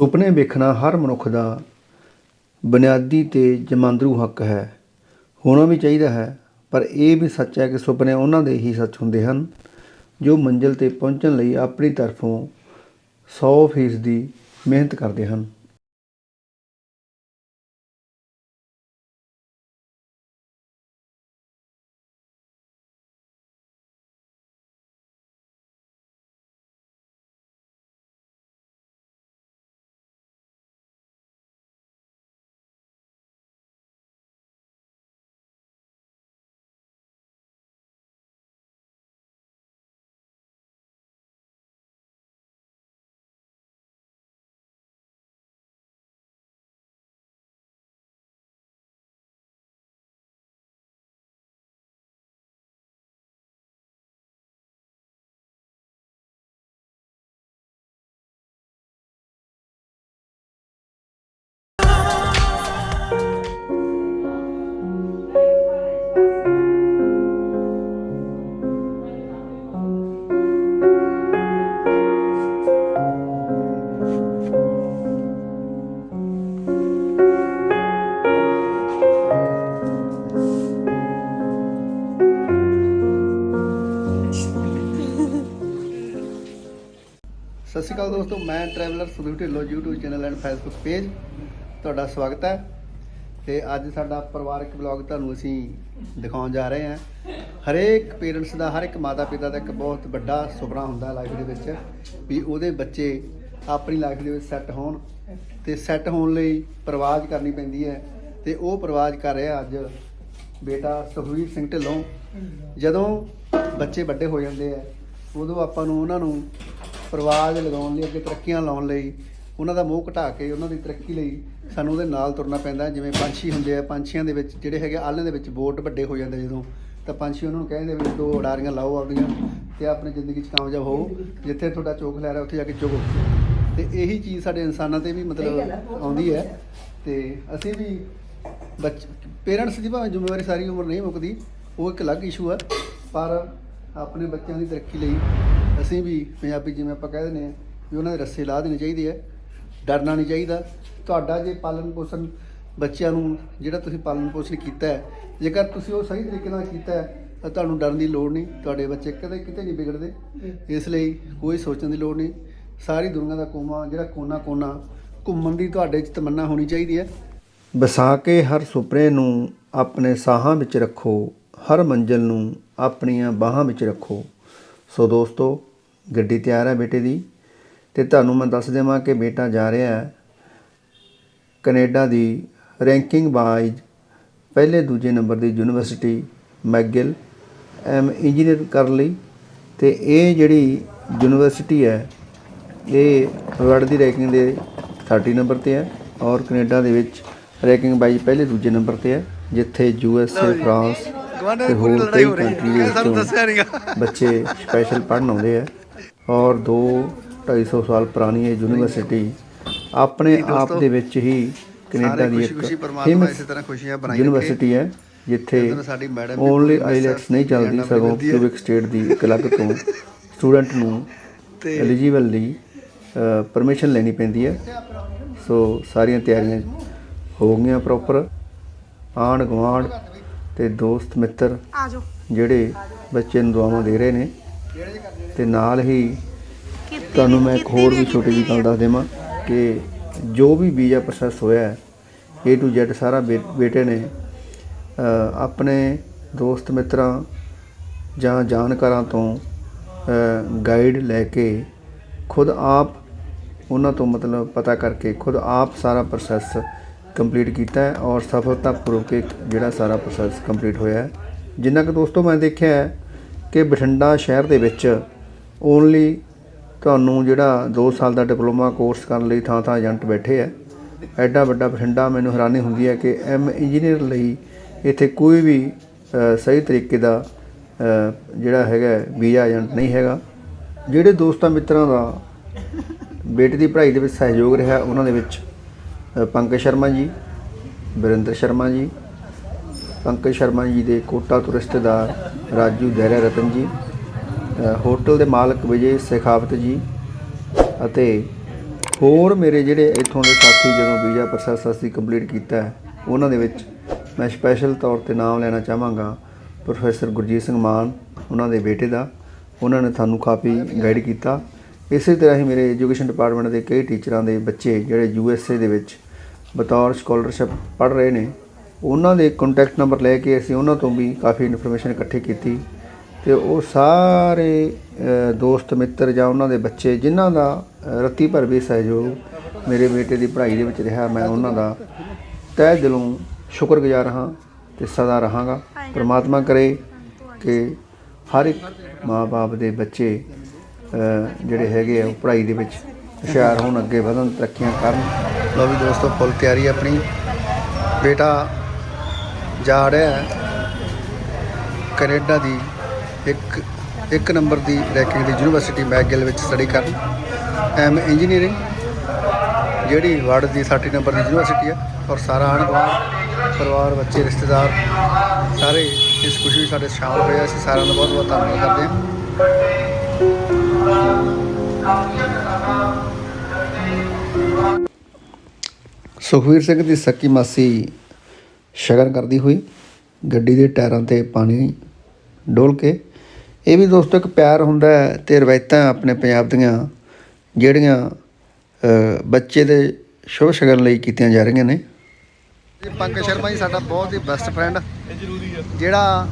ਸੁਪਨੇ ਵੇਖਣਾ ਹਰ ਮਨੁੱਖ ਦਾ ਬੁਨਿਆਦੀ ਤੇ ਜਮਾਂਦਰੂ ਹੱਕ ਹੈ। ਹੋਣਾ ਵੀ ਚਾਹੀਦਾ ਹੈ, ਪਰ ਇਹ ਵੀ ਸੱਚ ਹੈ ਕਿ ਸੁਪਨੇ ਉਹਨਾਂ ਦੇ ਹੀ ਸੱਚ ਹੁੰਦੇ ਹਨ, ਜੋ ਮੰਜ਼ਿਲ ਤੇ ਪਹੁੰਚਣ ਲਈ ਆਪਣੀ ਤਰਫੋਂ 100% ਦੀ ਮਿਹਨਤ ਕਰਦੇ ਹਨ। ਸ਼੍ਰੀ ਅਕਾਲ ਦੋਸਤੋ, ਮੈਂ traveller Sudeep Dhillon, YouTube channel and Facebook page ਤੁਹਾਡਾ ਸਵਾਗਤ ਹੈ। ਤੇ ਅੱਜ ਸਾਡਾ ਪਰਿਵਾਰਕ ਵਲੌਗ ਤੁਹਾਨੂੰ ਅਸੀਂ ਦਿਖਾਉਣ ਜਾ ਰਹੇ ਹਾਂ। ਹਰੇਕ ਪੇਰੈਂਟਸ ਦਾ, ਹਰ ਇੱਕ ਮਾਤਾ ਪਿਤਾ ਦਾ ਇੱਕ ਬਹੁਤ ਵੱਡਾ ਸੁਪਨਾ ਹੁੰਦਾ ਲਾਈਫ ਦੇ ਵਿੱਚ, ਵੀ ਉਹਦੇ ਬੱਚੇ ਆਪਣੀ ਲਾਈਫ ਦੇ ਵਿੱਚ ਸੈੱਟ ਹੋਣ ਤੇ ਸੈੱਟ ਹੋਣ ਲਈ ਪ੍ਰਵਾਜ ਕਰਨੀ ਪੈਂਦੀ ਹੈ। ਤੇ ਉਹ ਪ੍ਰਵਾਜ ਕਰ ਰਿਹਾ ਅੱਜ ਬੇਟਾ ਸੁਖਵੀਰ ਸਿੰਘ ਢਿੱਲੋਂ। ਜਦੋਂ ਬੱਚੇ ਵੱਡੇ ਹੋ ਜਾਂਦੇ ਆ ਉਦੋਂ ਆਪਾਂ ਨੂੰ ਉਹਨਾਂ ਨੂੰ ਪ੍ਰਵਾਜ ਲਗਾਉਣ ਲਈ ਅੱਗੇ ਤਰੱਕੀਆਂ ਲਾਉਣ ਲਈ ਉਹਨਾਂ ਦਾ ਮੋਹ ਘਟਾ ਕੇ ਉਹਨਾਂ ਦੀ ਤਰੱਕੀ ਲਈ ਸਾਨੂੰ ਉਹਦੇ ਨਾਲ ਤੁਰਨਾ ਪੈਂਦਾ ਹੈ। ਜਿਵੇਂ ਪੰਛੀ ਹੁੰਦੇ ਆ ਪੰਛੀਆਂ ਦੇ ਵਿੱਚ ਜਿਹੜੇ ਹੈਗੇ ਆਲ੍ਹਣੇ ਦੇ ਵਿੱਚ ਬੋਟ ਵੱਡੇ ਹੋ ਜਾਂਦੇ ਜਦੋਂ। ਤਾਂ ਪੰਛੀ ਉਹਨਾਂ ਨੂੰ ਕਹਿੰਦੇ ਵੀ ਦੋ ਉਡਾਰੀਆਂ ਲਾਓ ਆਪਣੀਆਂ ਤੇ ਆਪਣੀ ਜ਼ਿੰਦਗੀ 'ਚ ਕਾਮਯਾਬ ਹੋਵੋ ਜਿੱਥੇ ਤੁਹਾਡਾ ਚੋਖ ਲੈ ਰਿਹਾ ਉੱਥੇ ਜਾ ਕੇ ਚੁਗੋ। ਤੇ ਇਹੀ ਚੀਜ਼ ਸਾਡੇ ਇਨਸਾਨਾਂ ਤੇ ਵੀ ਮਤਲਬ ਆਉਂਦੀ ਹੈ। ਤੇ ਅਸੀਂ ਵੀ ਬੱਚ ਪੇਰੈਂਟਸ ਦੀ ਭਾਵੇਂ ਜ਼ਿੰਮੇਵਾਰੀ ਸਾਰੀ ਉਮਰ ਨਹੀਂ ਮੁੱਕਦੀ ਉਹ ਇੱਕ ਅਲੱਗ ਇਸ਼ੂ ਆ। ਪਰ ਆਪਣੇ ਬੱਚਿਆਂ ਦੀ ਤਰੱਕੀ ਲਈ ਅਸੀਂ ਵੀ ਪੰਜਾਬੀ ਜਿਵੇਂ ਆਪਾਂ ਕਹਿ ਦਿੰਦੇ ਆ ਵੀ ਉਹਨਾਂ ਦੇ ਰੱਸੇ ਲਾ ਦੇਣੇ ਚਾਹੀਦੇ ਆ, ਡਰਨਾ ਨਹੀਂ ਚਾਹੀਦਾ। ਤੁਹਾਡਾ ਜੇ ਪਾਲਣ ਪੋਸ਼ਣ ਬੱਚਿਆਂ ਨੂੰ ਜਿਹੜਾ ਤੁਸੀਂ ਪਾਲਣ ਪੋਸ਼ਣ ਕੀਤਾ ਹੈ, ਜੇਕਰ ਤੁਸੀਂ ਉਹ ਸਹੀ ਤਰੀਕੇ ਨਾਲ ਕੀਤਾ ਹੈ, ਤਾਂ ਤੁਹਾਨੂੰ ਡਰਨ ਦੀ ਲੋੜ ਨਹੀਂ, ਤੁਹਾਡੇ ਬੱਚੇ ਕਦੇ ਕਿਤੇ ਨਹੀਂ ਵਿਗੜਦੇ। ਇਸ ਲਈ ਕੋਈ ਸੋਚਣ ਦੀ ਲੋੜ ਨਹੀਂ। ਸਾਰੀ ਦੁਨੀਆ ਦਾ ਕੋਮਾ, ਜਿਹੜਾ ਕੋਨਾ ਕੋਨਾ ਘੁੰਮਣ ਦੀ ਤੁਹਾਡੇ 'ਚ ਤਮੰਨਾ ਹੋਣੀ ਚਾਹੀਦੀ ਹੈ। ਵਸਾ ਕੇ ਹਰ ਸੁਪਨੇ ਨੂੰ ਆਪਣੇ ਸਾਹਾਂ ਵਿੱਚ ਰੱਖੋ, ਹਰ ਮੰਜ਼ਿਲ ਨੂੰ ਆਪਣੀਆਂ ਬਾਹਾਂ ਵਿੱਚ ਰੱਖੋ। ਸੋ ਦੋਸਤੋ ਗੱਡੀ ਤਿਆਰ ਹੈ ਬੇਟੇ ਦੀ ਤੇ ਤੁਹਾਨੂੰ ਮੈਂ ਦੱਸ ਦੇਵਾਂ ਕਿ ਬੇਟਾ ਜਾ ਰਿਹਾ ਹੈ ਕੈਨੇਡਾ ਦੀ ਰੈਂਕਿੰਗ ਵਾਈਜ਼ ਪਹਿਲੇ ਦੂਜੇ ਨੰਬਰ ਦੀ ਯੂਨੀਵਰਸਿਟੀ ਮੈਗਿਲ ਐਮ ਇੰਜੀਨੀਅਰ ਕਰਨ ਲਈ ਤੇ ਇਹ ਜਿਹੜੀ ਯੂਨੀਵਰਸਿਟੀ ਹੈ ਇਹ ਵਰਲਡ ਦੀ ਰੈਂਕਿੰਗ ਦੇ 30 ਨੰਬਰ ਤੇ ਹੈ ਔਰ ਕੈਨੇਡਾ ਦੇ ਵਿੱਚ ਰੈਂਕਿੰਗ ਵਾਈਜ਼ ਪਹਿਲੇ ਦੂਜੇ ਨੰਬਰ ਤੇ ਹੈ ਜਿੱਥੇ ਯੂ ਐਸ ਏ ਫਰਾਂਸ ਤੇ ਹੋਰ ਕਈ ਕੰਟਰੀ ਦੇ ਵਿੱਚੋਂ ਬੱਚੇ ਸਪੈਸ਼ਲ ਪੜ੍ਹਨ ਆਉਂਦੇ ਆ। ਔਰ 2 250 ਸਾਲ ਪੁਰਾਣੀ ਇਹ ਯੂਨੀਵਰਸਿਟੀ ਆਪਣੇ ਆਪ ਦੇ ਵਿੱਚ ਹੀ ਕੈਨੇਡਾ ਦੀ ਇੱਕ ਫੇਮਸ ਯੂਨੀਵਰਸਿਟੀ ਹੈ ਜਿੱਥੇ ਓਨਲੀ ਆਈਲੈਟਸ ਨਹੀਂ ਚੱਲਦੀ ਸਗੋਂ ਕਿਊਬਿਕ ਸਟੇਟ ਦੀ ਇੱਕ ਅਲੱਗ ਤੋਂ ਸਟੂਡੈਂਟ ਨੂੰ ਐਲੀਜੀਬਲ ਲਈ ਪਰਮਿਸ਼ਨ ਲੈਣੀ ਪੈਂਦੀ ਹੈ। ਸੋ ਸਾਰੀਆਂ ਤਿਆਰੀਆਂ ਹੋ ਗਈਆਂ ਪ੍ਰੋਪਰ ਆਂਢ ਗੁਆਂਢ ਤੇ ਦੋਸਤ ਮਿੱਤਰ ਜਿਹੜੇ ਬੱਚੇ ਨੂੰ ਦੁਆਵਾਂ ਦੇ ਰਹੇ ਨੇ ਤੇ ਨਾਲ ਹੀ ਤੁਹਾਨੂੰ ਮੈਂ ਇੱਕ ਹੋਰ ਵੀ ਛੋਟੀ ਜਿਹੀ ਗੱਲ ਦੱਸ ਦੇਵਾਂ ਕਿ ਜੋ ਵੀ ਵੀਜ਼ਾ ਪ੍ਰੋਸੈਸ ਹੋਇਆ ਹੈ A to Z ਸਾਰਾ ਬੇਟੇ ਨੇ ਆਪਣੇ ਦੋਸਤ ਮਿੱਤਰਾਂ ਜਾਂ ਜਾਣਕਾਰਾਂ ਤੋਂ ਗਾਈਡ ਲੈ ਕੇ ਖੁਦ ਆਪ ਉਹਨਾਂ ਤੋਂ ਮਤਲਬ ਪਤਾ ਕਰਕੇ ਖੁਦ ਆਪ ਸਾਰਾ ਪ੍ਰੋਸੈਸ ਕੰਪਲੀਟ ਕੀਤਾ ਹੈ ਔਰ ਸਫਲਤਾਪੂਰਵਕ ਇਹ ਜਿਹੜਾ ਸਾਰਾ ਪ੍ਰੋਸੈਸ ਕੰਪਲੀਟ ਹੋਇਆ ਹੈ। ਜਿੰਨਾ ਕਿ ਦੋਸਤੋ ਮੈਂ ਦੇਖਿਆ ਹੈ ਕਿ ਬਠਿੰਡਾ ਸ਼ਹਿਰ ਦੇ ਵਿੱਚ ਓਨਲੀ ਤੁਹਾਨੂੰ ਜਿਹੜਾ 2 ਸਾਲ ਦਾ ਡਿਪਲੋਮਾ ਕੋਰਸ ਕਰਨ ਲਈ ਥਾਂ ਥਾਂ ਏਜੰਟ ਬੈਠੇ ਹੈ। ਐਡਾ ਵੱਡਾ ਬਠਿੰਡਾ ਮੈਨੂੰ ਹੈਰਾਨੀ ਹੁੰਦੀ ਹੈ ਕਿ ਐਮ ਇੰਜੀਨੀਅਰ ਲਈ ਇੱਥੇ ਕੋਈ ਵੀ ਸਹੀ ਤਰੀਕੇ ਦਾ ਜਿਹੜਾ ਹੈਗਾ ਵੀਜ਼ਾ ਏਜੰਟ ਨਹੀਂ ਹੈਗਾ। ਜਿਹੜੇ ਦੋਸਤਾਂ ਮਿੱਤਰਾਂ ਦਾ ਬੇਟੇ ਦੀ ਪੜ੍ਹਾਈ ਦੇ ਵਿੱਚ ਸਹਿਯੋਗ ਰਿਹਾ, ਉਹਨਾਂ ਦੇ ਵਿੱਚ ਪੰਕਜ ਸ਼ਰਮਾ ਜੀ ਵਰਿੰਦਰ ਸ਼ਰਮਾ ਜੀ, ਪੰਕਜ ਸ਼ਰਮਾ ਜੀ ਦੇ ਕੋਟਾ ਤੋਂ ਰਿਸ਼ਤੇਦਾਰ ਰਾਜੂ ਦਹਿਰਾ ਰਤਨ ਜੀ ਹੋਟਲ ਦੇ ਮਾਲਕ ਵਿਜੇ ਸੇਖਾਵਤ ਜੀ ਅਤੇ ਹੋਰ ਮੇਰੇ ਜਿਹੜੇ ਇੱਥੋਂ ਦੇ ਸਾਥੀ ਜਦੋਂ ਵੀਜ਼ਾ ਪ੍ਰੋਸੈਸ ਅਸੀਂ ਕੰਪਲੀਟ ਕੀਤਾ ਉਹਨਾਂ ਦੇ ਵਿੱਚ ਮੈਂ ਸਪੈਸ਼ਲ ਤੌਰ ਤੇ ਨਾਮ ਲੈਣਾ ਚਾਹਾਂਗਾ ਪ੍ਰੋਫੈਸਰ ਗੁਰਜੀਤ ਸਿੰਘ ਮਾਨ, ਉਹਨਾਂ ਦੇ ਬੇਟੇ ਦਾ, ਉਹਨਾਂ ਨੇ ਤੁਹਾਨੂੰ ਕਾਫੀ ਗਾਈਡ ਕੀਤਾ। ਇਸੇ ਤਰ੍ਹਾਂ ਹੀ ਮੇਰੇ ਐਜੂਕੇਸ਼ਨ ਡਿਪਾਰਟਮੈਂਟ ਦੇ ਕਈ ਟੀਚਰਾਂ ਦੇ ਬੱਚੇ ਜਿਹੜੇ ਯੂ ਐਸ ਏ ਦੇ ਵਿੱਚ ਬਤੌਰ ਸਕਾਲਰਸ਼ਿਪ ਪੜ੍ਹ ਰਹੇ ਨੇ। ਉਹਨਾਂ ਦੇ ਕੰਟੈਕਟ ਨੰਬਰ ਲੈ ਕੇ ਅਸੀਂ ਉਹਨਾਂ ਤੋਂ ਵੀ ਕਾਫੀ ਇਨਫੋਰਮੇਸ਼ਨ ਇਕੱਠੀ ਕੀਤੀ ਤੇ ਉਹ ਸਾਰੇ ਦੋਸਤ ਮਿੱਤਰ ਜਾਂ ਉਹਨਾਂ ਦੇ ਬੱਚੇ ਜਿਨ੍ਹਾਂ ਦਾ ਅ, ਰੱਤੀ ਭਰ ਵੀ ਸਹਿਯੋਗ ਮੇਰੇ ਬੇਟੇ ਦੀ ਪੜ੍ਹਾਈ ਦੇ ਵਿੱਚ ਰਿਹਾ ਮੈਂ ਉਹਨਾਂ ਦਾ ਤਹਿ ਦਿਲੋਂ ਸ਼ੁਕਰਗੁਜ਼ਾਰ ਹਾਂ ਤੇ ਸਦਾ ਰਹਾਂਗਾ। ਪ੍ਰਮਾਤਮਾ ਕਰੇ ਕਿ ਹਰ ਇੱਕ ਮਾਪੇ ਦੇ ਬੱਚੇ ਜਿਹੜੇ ਹੈਗੇ ਆ ਉਹ ਪੜ੍ਹਾਈ ਦੇ ਵਿੱਚ ਹੁਸ਼ਿਆਰ ਹੋਣ ਅੱਗੇ ਵਧਣ, ਤਰੱਕੀਆਂ ਕਰਨ। ਲੋ ਵੀ ਦੋਸਤੋ, ਫੁੱਲ ਤਿਆਰੀ ਆਪਣੀ। ਬੇਟਾ ਜਾ ਰਿਹਾ ਹੈ। ਕੈਨੇਡਾ ਦੀ ਇੱਕ ਇੱਕ ਨੰਬਰ ਦੀ ਰੈਂਕਿੰਗ ਦੀ ਯੂਨੀਵਰਸਿਟੀ ਮੈਗਿਲ ਵਿੱਚ ਸਟੱਡੀ ਕਰਨ। ਐਮ ਇੰਜੀਨੀਅਰਿੰਗ ਜਿਹੜੀ ਵਰਡ ਦੀ 30 ਨੰਬਰ ਦੀ ਯੂਨੀਵਰਸਿਟੀ ਹੈ ਔਰ ਸਾਰਾ ਆਂਢ ਗੁਆਂਢ, ਪਰਿਵਾਰ, ਬੱਚੇ, ਰਿਸ਼ਤੇਦਾਰ, ਸਾਰੇ ਇਸ ਖੁਸ਼ੀ ਵਿੱਚ ਸਾਡੇ ਸ਼ਾਮਲ ਹੋਏ ਆ। ਅਸੀਂ ਸਾਰਿਆਂ ਦਾ ਬਹੁਤ ਬਹੁਤ ਧੰਨਵਾਦ ਕਰਦੇ ਹਾਂ। ਸੁਖਵੀਰ ਸਿੰਘ ਦੀ ਸੱਕੀ ਮਾਸੀ ਸ਼ਗਨ ਕਰਦੀ ਹੋਈ ਗੱਡੀ ਦੇ ਟਾਇਰਾਂ ਤੇ ਪਾਣੀ ਡੋਲ ਕੇ। ਇਹ ਵੀ ਦੋਸਤੋ ਇੱਕ ਪਿਆਰ ਹੁੰਦਾ ਹੈ ਤੇ ਰਵਾਇਤਾਂ ਆਪਣੇ ਪੰਜਾਬ ਦੀਆਂ ਜਿਹੜੀਆਂ ਬੱਚੇ ਦੇ ਸ਼ੁਭ ਸ਼ਗਨ ਲਈ ਕੀਤੀਆਂ ਜਾ ਰਹੀਆਂ ਨੇ। ਪੰਕਜ ਸ਼ਰਮਾ ਜੀ ਸਾਡਾ ਬਹੁਤ ਹੀ ਬੈਸਟ ਫਰੈਂਡ ਜਿਹੜਾ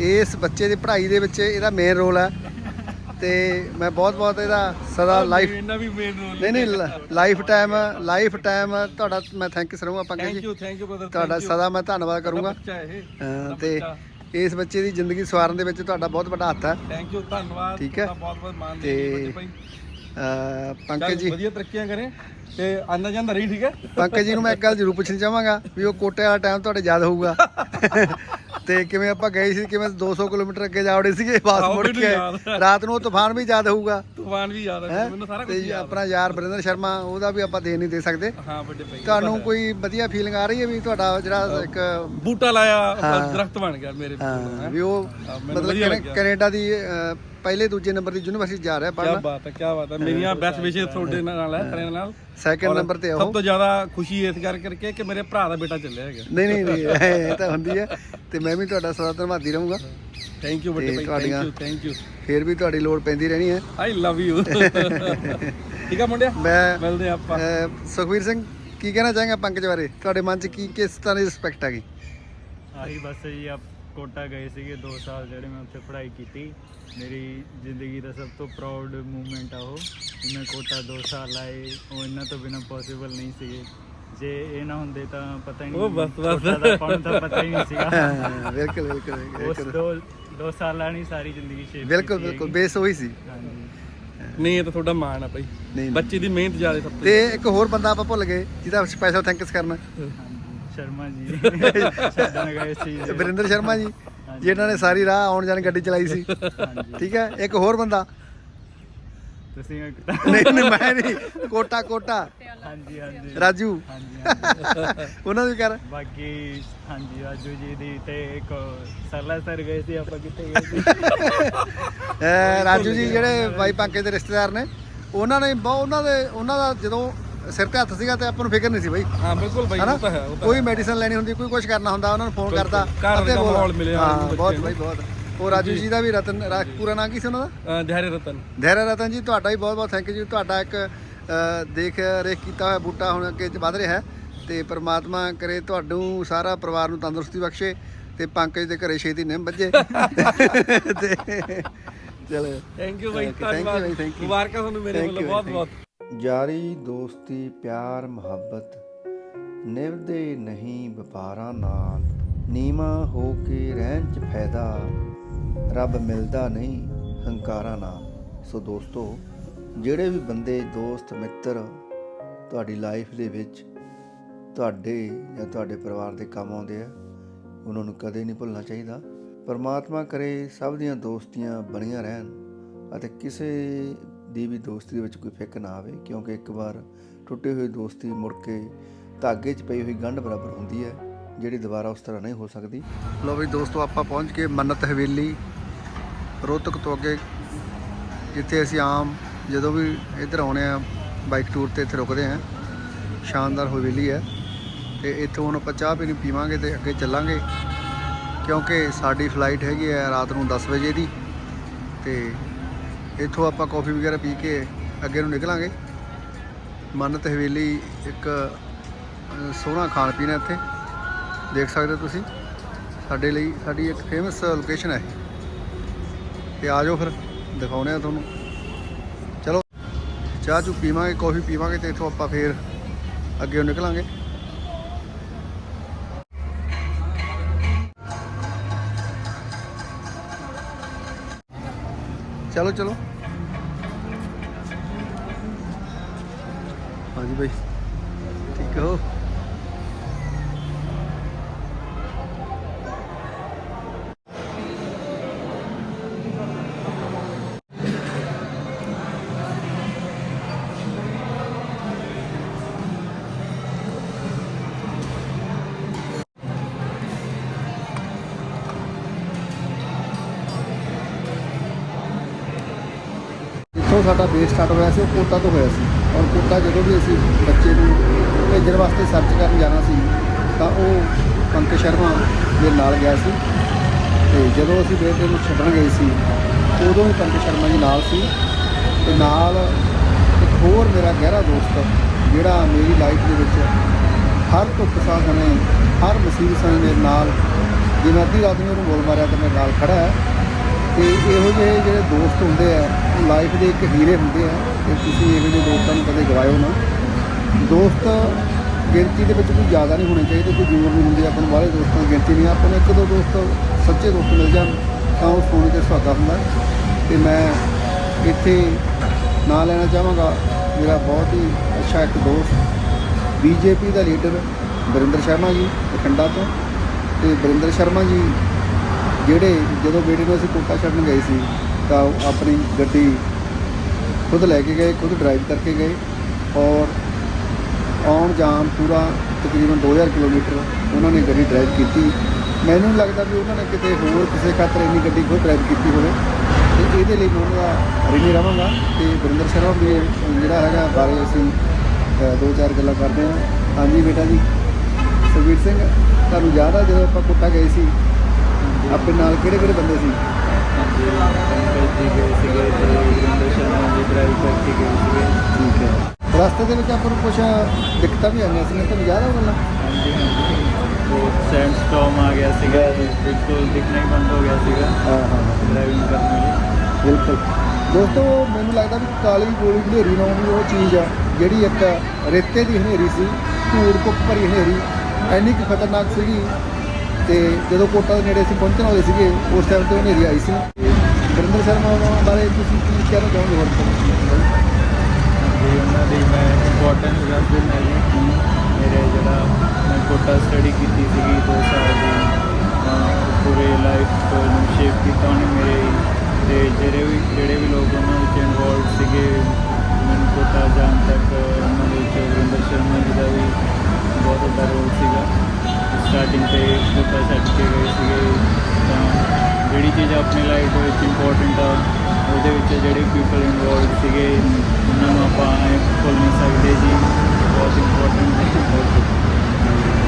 ਇਸ ਬੱਚੇ ਦੀ ਪੜ੍ਹਾਈ ਦੇ ਵਿੱਚ ਇਹਦਾ ਮੇਨ ਰੋਲ ਹੈ। ਤੇ ਮੈਂ ਬਹੁਤ ਬਹੁਤ ਇਹਦਾ ਸਦਾ ਲਾਈਫ ਇਹਨਾਂ ਵੀ ਮੇਨ ਰੋਲ ਨਹੀਂ ਨਹੀਂ ਲਾਈਫ ਟਾਈਮ ਲਾਈਫ ਟਾਈਮ ਤੁਹਾਡਾ ਮੈਂ thank you ਸਰੂੰਗਾ Pankaj thank ji you thank you brother ਤੁਹਾਡਾ ਸਦਾ ਮੈਂ ਧੰਨਵਾਦ ਕਰੂੰਗਾ। ਤੇ ਇਸ ਬੱਚੇ ਦੀ ਜ਼ਿੰਦਗੀ ਸਵਾਰਨ ਦੇ ਵਿੱਚ ਤੁਹਾਡਾ ਬਹੁਤ ਵੱਡਾ ਹੱਥ ਹੈ। ਥੈਂਕ ਯੂ ਧੰਨਵਾਦ। ਠੀਕ ਹੈ। ਬਹੁਤ ਬਹੁਤ ਮਾਨ ਦੇ ਭਾਈ। ਪੰਕਜ ਜੀ। ਵਧੀਆ ਤਰੱਕੀਆਂ ਕਰੇ ਤੇ ਆਂਦਾ ਜਾਂਦਾ ਰਹੀ ਠੀਕ ਹੈ? ਪੰਕਜ ਜੀ ਨੂੰ ਮੈਂ ਇੱਕ ਗੱਲ ਜ਼ਰੂਰ ਪੁੱਛਣੀ ਚਾਹਾਂਗਾ ਵੀ ਉਹ ਕੋਟੇ ਵਾਲਾ ਟਾਈਮ ਤੁਹਾਡੇ ਯਾਦ ਹੋਊਗਾ। ਤੇ ਕਿਵੇਂ ਆਪਾਂ ਗਏ ਸੀ ਕਿਵੇਂ 200 ਕਿਲੋਮੀਟਰ ਅੱਗੇ ਜਾ ਵੜੇ ਸੀਗੇ ਵਾਪਸ ਮੁੜ ਕੇ। ਰਾਤ ਨੂੰ ਉਹ ਤੂਫਾਨ ਵੀ ਯਾਦ ਹੋਊਗਾ ਤੂਫਾਨ ਵੀ ਯਾਦ ਹੈ ਹੈਂ? ਮੈਨੂੰ ਸਾਰਾ ਕੁਝ ਤੇ ਯਾਦ ਆਪਣਾ ਯਾਰ ਬਰਿੰਦਰ ਸ਼ਰਮਾ ਉਹਦਾ ਵੀ ਆਪਾਂ ਦੇ ਨਹੀਂ ਦੇ ਸਕਦੇ। ਹੈ। ਹਾਂ ਵੱਡੇ ਭਾਈ। ਤੁਹਾਨੂੰ ਕੋਈ ਵਧੀਆ ਫੀਲਿੰਗ ਆ ਰਹੀ ਹੈ ਵੀ ਤੁਹਾਡਾ ਜਿਹੜਾ ਇੱਕ ਬੂਟਾ ਲਾਇਆ। ਦਰਖਤ ਬਣ ਗਿਆ ਮੇਰੇ ਕੋਲ ਹਾਂ, ਹੈਂ? ਵੀ ਉਹ ਮੈਨੂੰ ਮਤਲਬ ਵਧੀਆ ਕੈਨੇ- ਲੱਗਿਆ। ਕੈਨੇਡਾ ਦੀ ਅਹ, ਪਹਿਲੇ ਦੂਜੇ ਨੰਬਰ ਦੀ ਯੂਨੀਵਰਸਿਟੀ ਜਾ ਰਿਹਾ ਕੀ ਪੜ੍ਹਨਾ ਬਾਤ ਹੈ ਕੀ ਬਾਤ ਹੈ। ਮੇਰੀਆਂ ਬੈਸਟ ਵਿਸ਼ੇ ਤੁਹਾਡੇ ਨਾਲ ਹੈ ਤੇਰੇ ਨਾਲ। ਸੈਕੰਡ ਨੰਬਰ ਤੇ ਆ ਸਭ ਉਹ ਤੋਂ ਜ਼ਿਆਦਾ ਖੁਸ਼ੀ ਇਸ ਕਰ ਕਰਕੇ ਕਿ ਮੇਰੇ ਭਰਾ ਦਾ ਬੇਟਾ ਚੱਲਿਆ ਹੈਗਾ। ਨਹੀਂ ਨਹੀਂ ਨਹੀਂ ਇਹ ਤਾਂ ਹੁੰਦੀ ਹੈ। ਤੇ ਮੈਂ ਵੀ ਤੁਹਾਡਾ ਸਦਾ ਧੰਨਵਾਦੀ ਰਹੂੰਗਾ। ਥੈਂਕ ਯੂ ਵੱਡੇ ਭਾਈ ਤੁਹਾਡੀਆਂ- ਥੈਂਕ ਯੂ ਥੈਂਕ ਯੂ ਫੇਰ ਵੀ ਤੁਹਾਡੀ ਲੋੜ ਪੈਂਦੀ ਰਹਿਣੀ ਹੈ। ਆਈ ਲਵ ਯੂ ਠੀਕ ਆ ਮੁੰਡਿਆ? ਮੈਂ ਮਿਲਦੇ ਆ ਆਪਾਂ। ਅਹ, ਸੁਖਵੀਰ ਸਿੰਘ ਕੀ ਕਹਿਣਾ ਚਾਹਾਂਗਾ ਪੰਕਜ ਬਾਰੇ? ਤੁਹਾਡੇ ਮਨ 'ਚ ਕੀ ਕਿਸ ਤਰ੍ਹਾਂ ਦੀ ਰਿਸਪੈਕਟ ਹੈਗੀ ਆਹੀ ਬਸ ਜੀ ਆਪ ਕੋਟਾ ਗਏ ਸੀਗੇ 2 ਸਾਲ ਜਿਹੜੇ ਮੈਂ ਉੱਥੇ ਪੜ੍ਹਾਈ ਕੀਤੀ। ਮੇਰੀ ਜ਼ਿੰਦਗੀ ਦਾ ਸਭ ਤੋਂ ਪ੍ਰਾਊਡ ਮੂਮੈਂਟ ਆ ਉਹ ਕਿ ਮੈਂ ਕੋਟਾ 2 ਸਾਲ ਲਾਏ ਉਹ ਇਹਨਾਂ ਤੋਂ ਬਿਨਾ ਪੋਸੀਬਲ ਨਹੀਂ ਸੀਗੇ। ਜੇ ਇਹ ਨਾ ਹੁੰਦੇ ਤਾਂ ਪਤਾ ਹੀ ਨਹੀਂ ਉਹ ਬਸ- ਬਸ। ਦਾ ਪਤਾ ਹੀ ਨਹੀਂ ਸੀਗਾ। ਹਾਂ, ਬਿਲਕੁਲ ਬਿਲਕੁਲ ਉਸ ਬਿਲਕੁਲ। ਦੋ ਦੋ ਸਾਲਾਂ ਨਹੀਂ ਸਾਰੀ ਜ਼ਿੰਦਗੀ ਸ਼ੇਪ ਬਿਲਕੁਲ ਬਿਲਕੁਲ ਬੇਸ ਉਹੀ ਸੀ। ਨਹੀਂ ਇਹ ਤਾਂ ਤੁਹਾਡਾ ਮਾਣ ਆ ਭਾਈ। ਨਹੀਂ ਬੱਚੇ ਦੀ ਮਿਹਨਤ ਜ਼ਿਆਦਾ ਸਭ ਤੋਂ ਇੱਕ ਹੋਰ ਬੰਦਾ ਆਪਾਂ ਭੁੱਲ ਗਏ ਜਿਹਦਾ ਸਪੈਸ਼ਲ ਥੈਂਕਸ ਕਰਨਾ। ਹਾਂਜੀ ਸ਼ਰਮਾ ਜੀ। ਛੱਡਣ ਗਏ ਸੀ। ਤੇ ਵਰਿੰਦਰ ਸ਼ਰਮਾ ਜੀ ਜਿਨ੍ਹਾਂ ਨੇ ਸਾਰੀ ਰਾਹ ਆਉਣ ਜਾਣ ਗੱਡੀ ਚਲਾਈ ਸੀ। ਹਾਂਜੀ। ਠੀਕ ਹੈ ਇੱਕ ਹੋਰ ਬੰਦਾ। ਤੁਸੀਂ ਨਹੀਂ ਨਹੀਂ ਮੈਂ ਨਹੀਂ। ਕੋਟਾ ਕੋਟਾ। ਹਾਂਜੀ ਹਾਂਜੀ। ਰਾਜੂ। ਹਾਂਜੀ ਹਾਂਜੀ। ਉਹਨਾਂ ਨੂੰ ਕਰ ਬਾਕੀ ਹਾਂਜੀ ਰਾਜੂ ਜੀ ਦੀ ਤੇ ਇੱਕ ਸਰਲਾ ਸਰ ਗਏ ਸੀ ਆਪਾਂ ਕਿੱਥੇ ਗਏ ਸੀ? ਅਹ ਰਾਜੂ ਜੀ ਜਿਹੜੇ ਬਾਈ ਪੰਕੇ ਦੇ ਰਿਸ਼ਤੇਦਾਰ ਨੇ ਉਹਨਾਂ ਨੇ ਬਹੁਤ ਉਹਨਾਂ ਦੇ ਉਹਨਾਂ ਦਾ ਜਦੋਂ ਸਿਰ ਤੇ ਹੱਥ ਸੀਗਾ ਤੇ ਆਪਾਂ ਨੂੰ ਫਿਕਰ ਨਹੀਂ ਸੀ ਬਾਈ। ਹਾਂ ਬਿਲਕੁਲ ਭਾਈ ਹਨਾ? ਉਹ ਤਾਂ ਹੈ ਉਹ ਤਾਂ ਕੋਈ ਮੈਡੀਸਨ ਲੈਣੀ ਹੁੰਦੀ ਕੋਈ ਕੁਝ ਕਰਨਾ ਹੁੰਦਾ ਉਹਨਾਂ ਨੂੰ ਫੋਨ ਬਿਲਕੁਲ। ਕਰਦਾ ਘਰ ਅੱਧੇ ਦਾ ਬੋਲ- ਮਾਹੌਲ ਮਿਲਿਆ ਹਾਂ ਉਹਨੂੰ ਬਹੁਤ ਬਾਈ ਬਹੁਤ। ਉਹ ਰਾਜੂ ਜੀ ਦਾ ਵੀ ਰਤਨ ਰਾ- ਪੂਰਾ ਨਾਂ ਕੀ ਸੀ ਉਹਨਾਂ ਦਾ? ਅਹ ਧੈर्य ਰਤਨ। ਧੈਰਾ ਰਤਨ ਜੀ ਤੁਹਾਡਾ ਵੀ ਬਹੁਤ ਬਹੁਤ ਥੈਂਕ ਯੂ ਤੁਹਾਡਾ ਇੱਕ ਅ, ਦੇਖ ਰੇਖ ਕੀਤਾ ਹੋਇਆ ਬੂਟਾ ਹੁਣ ਅੱਗੇ ਵਧ ਰਿਹਾ ਹੈ ਤੇ ਪ੍ਰਮਾਤਮਾ ਕਰੇ ਤੁਹਾਨੂੰ ਸਾਰਾ ਪਰਿਵਾਰ ਨੂੰ ਤੰਦਰੁਸਤੀ ਬਖਸ਼ੇ ਤੇ ਪੰਕਜ ਦੇ ਘਰੇ ਛੇਤੀ ਨਿੰਮ ਵੱਜੇ। ਤੇ ਚਲੋ। ਥੈਂਕ ਯੂ ਭਾਈ Thank you, thank you ਧੰਨਵਾਦ। thank you. ਮੁਬਾਰਕਾਂ ਤੁਹਾਨੂੰ ਮੇਰੇ Thank ਵੱਲੋਂ ਬਹੁਤ thank ਬਹੁਤ ਯਾਰੀ ਦੋਸਤੀ ਪਿਆਰ ਮੁਹੱਬਤ ਨਿਭਦੇ ਨਹੀਂ ਵਪਾਰਾਂ ਨਾਲ ਨੀਵਾ ਹੋ ਕੇ ਰਹਿਣ ਚ ਫਾਇਦਾ। ਰੱਬ ਮਿਲਦਾ ਨਹੀਂ, ਹੰਕਾਰਾਂ ਨਾਲ ਸੋ ਦੋਸਤੋ, ਜਿਹੜੇ ਵੀ ਬੰਦੇ, ਦੋਸਤ, ਮਿੱਤਰ ਤੁਹਾਡੀ ਲਾਈਫ ਦੇ ਵਿੱਚ ਤੁਹਾਡੇ ਜਾਂ ਤੁਹਾਡੇ ਪਰਿਵਾਰ ਦੇ ਕੰਮ ਆਉਂਦੇ ਆ, ਉਹਨਾਂ ਨੂੰ ਕਦੇ ਨਹੀਂ ਭੁੱਲਣਾ ਚਾਹੀਦਾ। ਪਰਮਾਤਮਾ ਕਰੇ ਸਭ ਦੀਆਂ ਦੋਸਤੀਆਂ ਬਣੀਆਂ ਰਹਿਣ ਅਤੇ ਕਿਸੇ ਦੀ ਵੀ ਦੋਸਤੀ ਦੇ ਵਿੱਚ ਕੋਈ ਫਿੱਕ ਨਾ ਆਵੇ, ਕਿਉਂਕਿ ਇੱਕ ਵਾਰ ਟੁੱਟੀ ਹੋਈ ਦੋਸਤੀ ਮੁੜ ਕੇ ਧਾਗੇ 'ਚ ਪਈ ਹੋਈ ਗੰਢ ਬਰਾਬਰ ਹੁੰਦੀ ਹੈ। ਜਿਹੜੀ ਦੁਬਾਰਾ ਉਸ ਤਰ੍ਹਾਂ ਨਹੀਂ ਹੋ ਸਕਦੀ। ਲੋ ਵੀ ਦੋਸਤੋ, ਆਪਾਂ ਪਹੁੰਚ ਗਏ ਮੰਨਤ ਹਵੇਲੀ, ਰੋਹਤਕ ਤੋਂ ਅੱਗੇ, ਜਿੱਥੇ ਅਸੀਂ ਆਮ ਜਦੋਂ ਵੀ ਇੱਧਰ ਆਉਣੇ ਆ ਬਾਈਕ ਟੂਰ ਤੇ ਇੱਥੇ ਰੁਕਦੇ ਹਾਂ ਸ਼ਾਨਦਾਰ ਹਵੇਲੀ ਹੈ ਤੇ ਇੱਥੋਂ ਹੁਣ ਆਪਾਂ ਚਾਹ ਪੀਣੀ ਪੀਵਾਂਗੇ ਤੇ ਅੱਗੇ ਚੱਲਾਂਗੇ, ਕਿਉਂਕਿ ਸਾਡੀ ਫਲਾਈਟ ਹੈਗੀ ਹੈ ਰਾਤ ਨੂੰ 10 ਵਜੇ ਦੀ ਤੇ ਇੱਥੋਂ ਆਪਾਂ ਕੌਫੀ ਵਗੈਰਾ ਪੀ ਕੇ ਅੱਗੇ ਨੂੰ ਨਿਕਲਾਂਗੇ। ਮੰਨਤ ਹਵੇਲੀ ਇੱਕ ਸੋਹਣਾ ਖਾਣ ਪੀਣ ਹੈ ਇੱਥੇ। ਦੇਖ ਸਕਦੇ ਹੋ ਤੁਸੀਂ। ਸਾਡੇ ਲਈ ਸਾਡੀ ਇੱਕ ਫੇਮਸ ਲੋਕੇਸ਼ਨ ਹੈ ਇਹ। ਤੇ ਆ ਜਾਓ ਫਿਰ, ਦਿਖਾਉਂਦੇ ਆ ਤੁਹਾਨੂੰ। ਚਲੋ, ਚਾਹ ਚੂ ਪੀਵਾਂਗੇ ਕੌਫੀ ਪੀਵਾਂਗੇ ਤੇ ਇੱਥੋਂ ਆਪਾਂ ਫੇਰ ਅੱਗੇ ਨਿਕਲਾਂਗੇ। ਚਲੋ ਚਲੋ। ਹਾਂਜੀ ਭਾਈ ਠੀਕ ਹੋ। ਸਾਡਾ ਬੇਸ ਸਟਾਰਟ ਹੋਇਆ ਸੀ, ਉਹ ਕੋਟਾ ਤੋਂ ਹੋਇਆ ਸੀ। ਔਰ ਕੋਟਾ ਜਦੋਂ ਵੀ ਅਸੀਂ ਬੱਚੇ ਨੂੰ ਭੇਜਣ ਵਾਸਤੇ ਸਰਚ ਕਰਨ ਜਾਣਾ ਸੀ, ਤਾਂ ਉਹ ਪੰਕਜ ਸ਼ਰਮਾ ਦੇ ਨਾਲ ਗਿਆ ਸੀ। ਤੇ ਜਦੋਂ ਅਸੀਂ ਬੇਟੇ ਨੂੰ ਛੱਡਣ ਗਏ ਸੀ, ਉਦੋਂ ਵੀ ਪੰਕਜ ਸ਼ਰਮਾ ਜੀ ਨਾਲ ਸੀ। ਤੇ ਨਾਲ ਇੱਕ ਹੋਰ ਮੇਰਾ ਗਹਿਰਾ ਦੋਸਤ, ਜਿਹੜਾ ਮੇਰੀ ਲਾਈਫ ਦੇ ਵਿੱਚ ਹਰ ਧੁੱਪ ਸਾਹ ਸਮੇਂ ਹਰ ਮੁਸੀਬਤ ਸਮੇਂ ਮੇਰੇ ਨਾਲ ਜਿਵੇਂ ਅੱਧੀ ਰਾਤ ਨੂੰ ਉਹਨੂੰ ਬੋਲ ਮਾਰਿਆ ਤਾਂ ਮੇਰੇ ਨਾਲ ਖੜਾ ਹੈ ਤੇ ਇਹੋ ਜਿਹੇ ਜਿਹੜੇ ਦੋਸਤ ਹੁੰਦੇ ਆ ਲਾਈਫ ਦੇ ਇੱਕ ਹੀਰੇ ਹੁੰਦੇ ਆ ਤੇ ਤੁਸੀਂ ਇਹੋ ਜਿਹੇ ਦੋਸਤਾਂ ਨੂੰ ਕਦੇ ਗਵਾਇਓ ਨਾ, ਦੋਸਤ ਗਿਣਤੀ ਦੇ ਵਿੱਚ ਕੋਈ ਜ਼ਿਆਦਾ ਨਹੀਂ ਹੋਣੇ ਚਾਹੀਦੇ, ਕੋਈ ਜ਼ਰੂਰ ਨਹੀਂ ਹੁੰਦੀ, ਆਪਾਂ ਨੂੰ ਬਾਹਲੇ ਦੋਸਤਾਂ ਦੀ ਗਿਣਤੀ ਨਹੀਂ, ਆਪਾਂ ਨੂੰ ਇੱਕ ਦੋ ਦੋਸਤ, ਸੱਚੇ ਦੋਸਤ ਮਿਲ ਜਾਣ, ਤਾਂ ਉਹ ਸੋਨੇ ਤੇ ਸੁਹਾਗਾ ਹੁੰਦਾ। ਤੇ ਮੈਂ ਇੱਥੇ ਨਾਂ ਲੈਣਾ ਚਾਹਾਂਗਾ, ਮੇਰਾ ਬਹੁਤ ਹੀ ਅੱਛਾ ਇੱਕ ਦੋਸਤ ਬੀਜੇਪੀ ਦਾ ਲੀਡਰ ਵਰਿੰਦਰ ਸ਼ਰਮਾ ਜੀ, ਬਠਿੰਡਾ ਤੋਂ। ਤੇ ਵਰਿੰਦਰ ਸ਼ਰਮਾ ਜੀ, ਜਿਹੜੇ ਜਦੋਂ ਬੇਟੇ ਨੂੰ ਅਸੀਂ ਕੋਟਾ ਛੱਡਣ ਗਏ ਸੀ ਤਾਂ ਆਪਣੀ ਗੱਡੀ ਖੁਦ ਲੈ ਕੇ ਗਏ ਖੁਦ ਡਰਾਈਵ ਕਰਕੇ ਗਏ ਔਰ ਆਉਣ ਜਾਣ ਪੂਰਾ ਤਕਰੀਬਨ 2000 ਕਿਲੋਮੀਟਰ ਉਹਨਾਂ ਨੇ ਗੱਡੀ ਡਰਾਈਵ ਕੀਤੀ। ਮੈਨੂੰ ਲੱਗਦਾ ਵੀ ਉਹਨਾਂ ਨੇ ਕਿਤੇ ਹੋਰ ਕਿਸੇ ਖਾਤਰ ਇੰਨੀ ਗੱਡੀ ਖੁਦ ਡਰਾਈਵ ਕੀਤੀ ਹੋਵੇ। ਤੇ ਇਹਦੇ ਲਈ ਮੈਂ ਉਹਨਾਂ ਦਾ ਰਿਣੀ ਰਵਾਂਗਾ ਤੇ ਵਰਿੰਦਰ ਸ਼ਰਮਾ ਵੀ ਜਿਹੜਾ ਹੈਗਾ ਬਾਰੇ ਅਸੀਂ ਦੋ ਚਾਰ ਗੱਲਾਂ ਕਰਦੇ ਹਾਂ। ਹਾਂਜੀ ਬੇਟਾ ਜੀ ਸੁਖਬੀਰ ਸਿੰਘ ਤੁਹਾਨੂੰ ਯਾਦ ਆ ਜਦੋਂ ਆਪਾਂ ਕੋਟਾ ਗਏ ਸੀ? ਆਪਣੇ ਨਾਲ ਕਿਹੜੇ ਕਿਹੜੇ ਬੰਦੇ ਸੀ? ਹਾਂਜੀ ਪੰਕਜ ਜੀ ਗਏ ਸੀਗੇ ਤੇ ਵਰਿੰਦਰ ਸ਼ਰਮਾ ਜੀ ਡਰਾਈਵ ਕਰਕੇ ਗਏ ਸੀਗੇ। ਠੀਕ ਹੈ। ਰਸਤੇ ਦੇ ਵਿੱਚ ਆਪਾਂ ਨੂੰ ਕੁਝ ਦਿੱਕਤਾਂ ਵੀ ਆਈਆਂ ਸੀ ਤੁਹਾਨੂੰ ਯਾਦ ਆ ਉਹ ਗੱਲਾਂ ਹਾਂਜੀ ਹਾਂਜੀ। ਉਹ ਸੈਂਡ ਸਟੋਮ ਆ ਗਿਆ ਸੀਗਾ ਬਿਲਕੁਲ ਦਿਖਣਾ ਹੀ ਬੰਦ ਹੋ ਗਿਆ ਸੀਗਾ। ਹਾਂ ਹਾਂ ਡਰਾਈਵਿੰਗ ਕਰਨ ਲਈ। ਬਿਲਕੁਲ। ਦੋਸਤੋ ਮੈਨੂੰ ਲੱਗਦਾ ਵੀ ਕਾਲੀ ਗੋਲੀ ਹਨੇਰੀ ਨਾਲ ਵੀ ਉਹ ਚੀਜ਼ ਆ ਜਿਹੜੀ ਇੱਕ ਰੇਤੇ ਦੀ ਹਨੇਰੀ ਸੀ ਧੂੜ ਕੁੱਪ ਭਰੀ ਹਨੇਰੀ ਐਨੀ ਕੁ ਖਤਰਨਾਕ ਸੀਗੀ ਤੇ ਜਦੋਂ ਕੋਟਾ ਦੇ ਨੇੜੇ ਅਸੀਂ ਪਹੁੰਚਣ ਵਾਲੇ ਸੀਗੇ, ਉਸ ਟਾਈਮ ਤੇ ਹਨੇਰੀ ਆਈ ਸੀ। ਵਰਿੰਦਰ ਸ਼ਰਮਾ ਬਾਰੇ ਤੁਸੀਂ ਕੀ ਕਹਿਣਾ ਚਾਹੋਗੇ ਹੋਰ? ਤੋਂ? ਜੀ, ਉਹਨਾਂ ਦੀ ਮੈਂ ਇੰਪੋਰਟੈਂਟ ਦੱਸ ਦਿੰਦਾ ਜੀ ਮੇਰੇ ਜਿਹੜਾ ਮੈਂ ਕੋਟਾ ਸਟੱਡੀ ਕੀਤੀ ਸੀਗੀ 2 ਸਾਲ ਦੀ ਪੂਰੇ ਲਾਈਫ ਨੂੰ ਸ਼ੇਪ ਕੀਤਾ ਉਹਨੇ ਮੇਰੇ ਤੇ ਜਿਹੜੇ ਵੀ ਜਿਹੜੇ ਵੀ ਲੋਕ ਉਹਨਾਂ ਵਿੱਚ ਇਨਵੋਲਵ ਸੀਗੇ, ਮੈਨੂੰ ਕੋਟਾ ਜਾਣ ਤੱਕ ਉਹਨਾਂ ਦੇ ਵਿੱਚ ਵਰਿੰਦਰ ਸ਼ਰਮਾ ਜੀ ਦਾ ਵੀ ਬਹੁਤ ਵੱਡਾ ਰੋਲ ਸੀਗਾ। ਸਟਾਰਟਿੰਗ ਤੇ ਕੋਟਾ ਛੱਡ ਕੇ ਗਏ ਸੀਗੇ। ਤਾਂ ਜਿਹੜੀ ਚੀਜ਼ ਆਪਣੀ ਲਾਈਫ ਵਿੱਚ ਇੰਪੋਰਟੈਂਟ ਆ, ਉਹਦੇ ਵਿੱਚ ਜਿਹੜੇ ਪੀਪਲ ਇਨਵੋਲਵ ਸੀਗੇ, ਉਹਨਾਂ ਨੂੰ ਆਪਾਂ ਐਂ ਭੁੱਲ ਨਹੀਂ ਸਕਦੇ ਜੀ। ਬਹੁਤ ਇੰਪੋਰਟੈਂਟ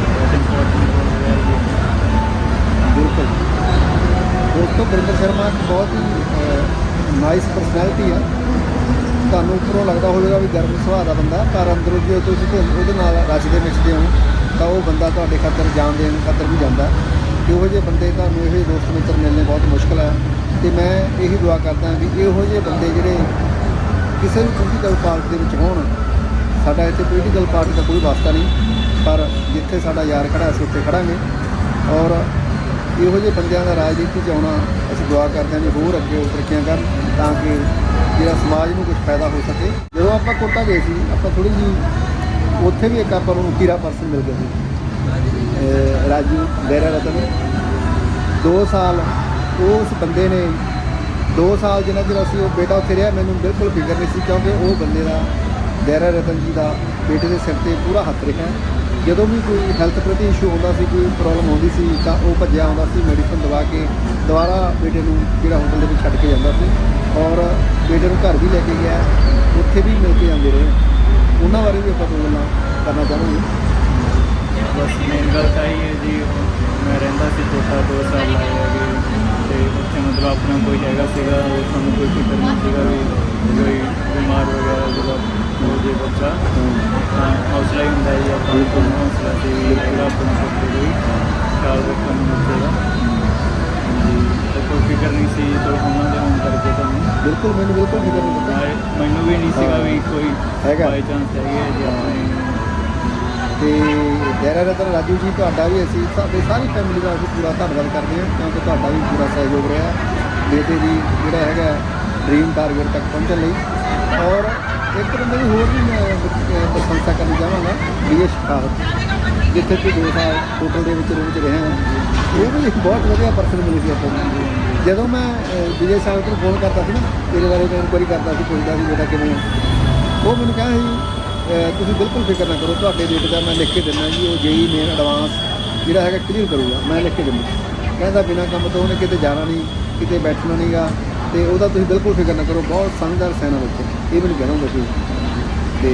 ਬਹੁਤ ਇੰਪੋਰਟੈਂਟ ਹੋ ਗਿਆ ਜੀ। ਬਿਲਕੁਲ। ਦੋਸਤੋ ਵਰਿੰਦਰ ਸ਼ਰਮਾ ਇੱਕ ਬਹੁਤ ਹੀ ਨਾਈਸ ਪਰਸਨੈਲਿਟੀ ਆ। ਤੁਹਾਨੂੰ ਉੱਪਰੋਂ ਲੱਗਦਾ ਹੋਵੇਗਾ ਵੀ ਗਰਮ ਸੁਭਾਅ ਦਾ ਬੰਦਾ, ਪਰ ਅੰਦਰੋਂ ਜੇ ਤੁਸੀਂ ਤੇ ਉਹਦੇ ਨਾਲ ਰਚਦੇ ਮਿਸ਼ਦੇ ਹੋ ਤਾਂ ਉਹ ਬੰਦਾ ਤੁਹਾਡੇ ਖਾਤਰ ਜਾਨ ਦੇਣ ਖਾਤਰ ਵੀ ਜਾਂਦਾ। ਇਹੋ ਜਿਹੇ ਬੰਦੇ ਤੁਹਾਨੂੰ ਇਹੋ ਜਿਹੇ ਦੋਸਤ ਮਿੱਤਰ ਮਿਲਣੇ ਬਹੁਤ ਮੁਸ਼ਕਲ ਹੈ ਤੇ ਮੈਂ ਇਹੀ ਦੁਆ ਕਰਦਾ ਵੀ ਇਹੋ ਜਿਹੇ ਬੰਦੇ ਜਿਹੜੇ ਕਿਸੇ ਵੀ ਪੋਲੀਟੀਕਲ ਪਾਰਟੀ ਦੇ ਵਿੱਚ ਹੋਣ, ਸਾਡਾ ਇੱਥੇ ਪੋਲੀਟੀਕਲ ਪਾਰਟੀ ਦਾ ਕੋਈ ਵਾਸਤਾ ਨਹੀਂ। ਪਰ ਜਿੱਥੇ ਸਾਡਾ ਯਾਰ ਖੜਾ, ਅਸੀਂ ਉੱਥੇ ਖੜਾਂਗੇ। ਔਰ ਇਹੋ ਜਿਹੇ ਬੰਦਿਆਂ ਦਾ ਰਾਜਨੀਤੀ 'ਚ ਆਉਣਾ, ਅਸੀਂ ਦੁਆ ਕਰਦੇ ਹਾਂ ਵੀ ਹੋਰ ਅੱਗੇ ਉਹ ਤਰੱਕੀਆਂ ਕਰਨ ਤਾਂ ਕਿ ਜਿਹੜਾ ਸਮਾਜ ਨੂੰ ਕੁਝ ਫਾਇਦਾ ਹੋ ਸਕੇ। ਜਦੋਂ ਆਪਾਂ ਕੋਟਾ ਗਏ ਸੀ, ਆਪਾਂ ਥੋੜੀ ਜੀ ਉੱਥੇ ਵੀ ਇੱਕ ਆਪਾਂ ਨੂੰ ਕੀਰਾ ਪਰਸਨ ਮਿਲ ਗਿਆ ਸੀ। ਰਾਜੂ ਡੇਰਾ ਰਤਨ। 2 ਸਾਲ ਉਸ ਬੰਦੇ ਨੇ 2 ਸਾਲ ਜਿੰਨਾ ਚਿਰ ਅਸੀਂ ਉਹ ਬੇਟਾ ਉੱਥੇ ਰਿਹਾ, ਮੈਨੂੰ ਬਿਲਕੁਲ ਫਿਕਰ ਨਹੀਂ ਸੀ ਕਿਉਂਕਿ ਉਹ ਬੰਦੇ ਦਾ, ਡੇਰਾ ਰਤਨ ਜੀ ਦਾ ਬੇਟੇ ਦੇ ਸਿਰ ਤੇ ਪੂਰਾ ਹੱਥ ਰਿਹਾ। ਜਦੋਂ ਵੀ ਕੋਈ ਹੈਲਥ ਪ੍ਰਤੀ ਇਸ਼ੂ ਹੁੰਦਾ ਸੀ, ਕੋਈ ਪ੍ਰੋਬਲਮ ਆਉਂਦੀ ਸੀ ਤਾਂ ਉਹ ਭੱਜਿਆ ਆਉਂਦਾ ਸੀ ਮੈਡੀਸਨ ਦਵਾ ਕੇ ਦੁਬਾਰਾ ਬੇਟੇ ਨੂੰ ਜਿਹੜਾ ਹੋਟਲ ਦੇ ਵਿੱਚ ਛੱਡ ਕੇ ਜਾਂਦਾ ਸੀ ਔਰ ਬੇਟੇ ਨੂੰ ਘਰ ਵੀ ਲੈ ਕੇ ਗਿਆ। ਉੱਥੇ ਵੀ ਮਿਲ ਕੇ ਜਾਂਦੇ ਰਹੇ। ਉਹਨਾਂ ਬਾਰੇ ਵੀ ਆਪਾਂ ਦੋ ਗੱਲਾਂ ਕਰਨਾ ਚਾਹਾਂਗੇ। ਬਸ ਮੇਨ ਗੱਲ ਤਾਂ ਇਹ ਹੈ ਜੀ, ਮੈਂ ਰਹਿੰਦਾ ਸੀ ਕੋਟਾ 2 ਸਾਲ ਲਾਏ ਹੈਗੇ ਤੇ ਉੱਥੇ ਮਤਲਬ ਆਪਣਾ ਕੋਈ ਹੈਗਾ ਸੀਗਾ, ਉਹ ਸਾਨੂੰ ਕੋਈ ਫਿਕਰ ਨਹੀਂ ਸੀਗਾ ਵੀ ਕੋਈ ਬਿਮਾਰ ਵਗੈਰਾ ਜਦੋਂ ਹੋ ਜੇ ਬੱਚਾ। ਤਾਂ ਹੌਸਲਾ ਹੀ ਹੁੰਦਾ ਹੈ ਜੀ, ਆਪਾਂ ਨੂੰ ਕੋਈ ਹੌਸਲਾ ਤੇ ਪੂਰਾ ਆਪਣਾ ਬੱਚੇ ਦਾ ਵੀ ਖਿਆਲ ਰੱਖਣ ਨੂੰ ਮਿਲੇਗਾ ਕੋਈ ਫਿਕਰ ਨਹੀਂ ਸੀ ਤੇ ਉਹਨਾਂ ਦੇ ਹੋਣ ਕਰਕੇ ਤੁਹਾਨੂੰ ਬਿਲਕੁਲ ਮੈਨੂੰ ਬਿਲਕੁਲ ਫਿਕਰ ਨਹੀਂ ਨਾਲੇ ਮੈਨੂੰ ਵੀ ਨਹੀਂ ਸੀਗਾ ਵੀ ਕੋਈ ਹੈਗਾ। ਬਾਈ ਚਾਂਸ ਹੈਗੇ ਆ ਜੀ ਆਪਣੇ। ਤੇ ਡੇਰਾ ਰਤਨ ਰਾਜੂ ਜੀ ਤੁਹਾਡਾ ਵੀ ਅਸੀਂ ਸਾਡੇ ਸਾਰੀ ਫੈਮਿਲੀ ਦਾ ਅਸੀਂ ਪੂਰਾ ਧੰਨਵਾਦ ਕਰਦੇ ਹਾਂ ਕਿਉਂਕਿ ਤੁਹਾਡਾ ਵੀ ਪੂਰਾ ਸਹਿਯੋਗ ਰਿਹਾ। ਬੇਟੇ ਦੀ ਜਿਹੜਾ ਹੈਗਾ ਡ੍ਰੀਮ ਟਾਰਗੇਟ ਤੱਕ ਪਹੁੰਚਣ ਲਈ। ਔਰ ਇੱਕ ਦੀ ਹੋਰ ਵੀ ਮੈਂ ਪ੍ਰਸ਼ੰਸਾ ਕਰਨੀ ਚਾਹਾਂਗਾ ਡੀਐਸ ਸ਼ਾਹਤ ਜਿੱਥੇ ਕਿ ਦੋ ਸਾਲ ਹੋਟਲ ਦੇ ਵਿੱਚ ਰੂਮ 'ਚ ਰਹੇ ਹਾਂ। ਉਹ ਵੀ ਇੱਕ ਬਹੁਤ ਵਧੀਆ ਪਰਸਨ ਮਿਲੀ ਸੀ ਆਪਾਂ ਨੂੰ। ਜਦੋਂ ਮੈਂ ਵਿਜੇ ਸਾਹਿਬ ਨੂੰ ਫੋਨ ਕਰਦਾ ਸੀ ਨਾ ਤੇਰੇ ਬਾਰੇ ਮੈਂ ਇਨਕੁਆਰੀ ਕਰਦਾ ਸੀ, ਪੁੱਛਦਾ ਸੀ ਬੇਟਾ ਕਿਵੇਂ ਉਹ ਮੈਨੂੰ ਕਿਹਾ ਸੀ ਤੁਸੀਂ ਬਿਲਕੁਲ ਫਿਕਰ ਨਾ ਕਰੋ, ਤੁਹਾਡੇ ਰੇਟ ਦਾ ਮੈਂ ਲਿਖ ਕੇ ਦਿੰਦਾ ਜੀ, ਉਹ ਜੇਈ ਮੇਨ ਐਡਵਾਂਸ ਜਿਹੜਾ ਹੈਗਾ ਕਲੀਅਰ ਕਰੂਗਾ, ਮੈਂ ਲਿਖ ਕੇ ਦਿੰਦਾ। ਕਹਿੰਦਾ ਬਿਨਾਂ ਕੰਮ ਤੋਂ ਉਹਨੇ ਕਿਤੇ ਜਾਣਾ ਨਹੀਂ, ਕਿਤੇ ਬੈਠਣਾ ਨਹੀਂਗਾ, ਤੇ ਉਹਦਾ ਤੁਸੀਂ ਬਿਲਕੁਲ ਫਿਕਰ ਨਾ ਕਰੋ, ਬਹੁਤ ਸਮਝਦਾਰ ਸੈਨਾ ਬੱਚਾ ਇਹ ਮੈਨੂੰ ਕਹਿਣਾ ਹੁੰਦਾ ਸੀ। ਤੇ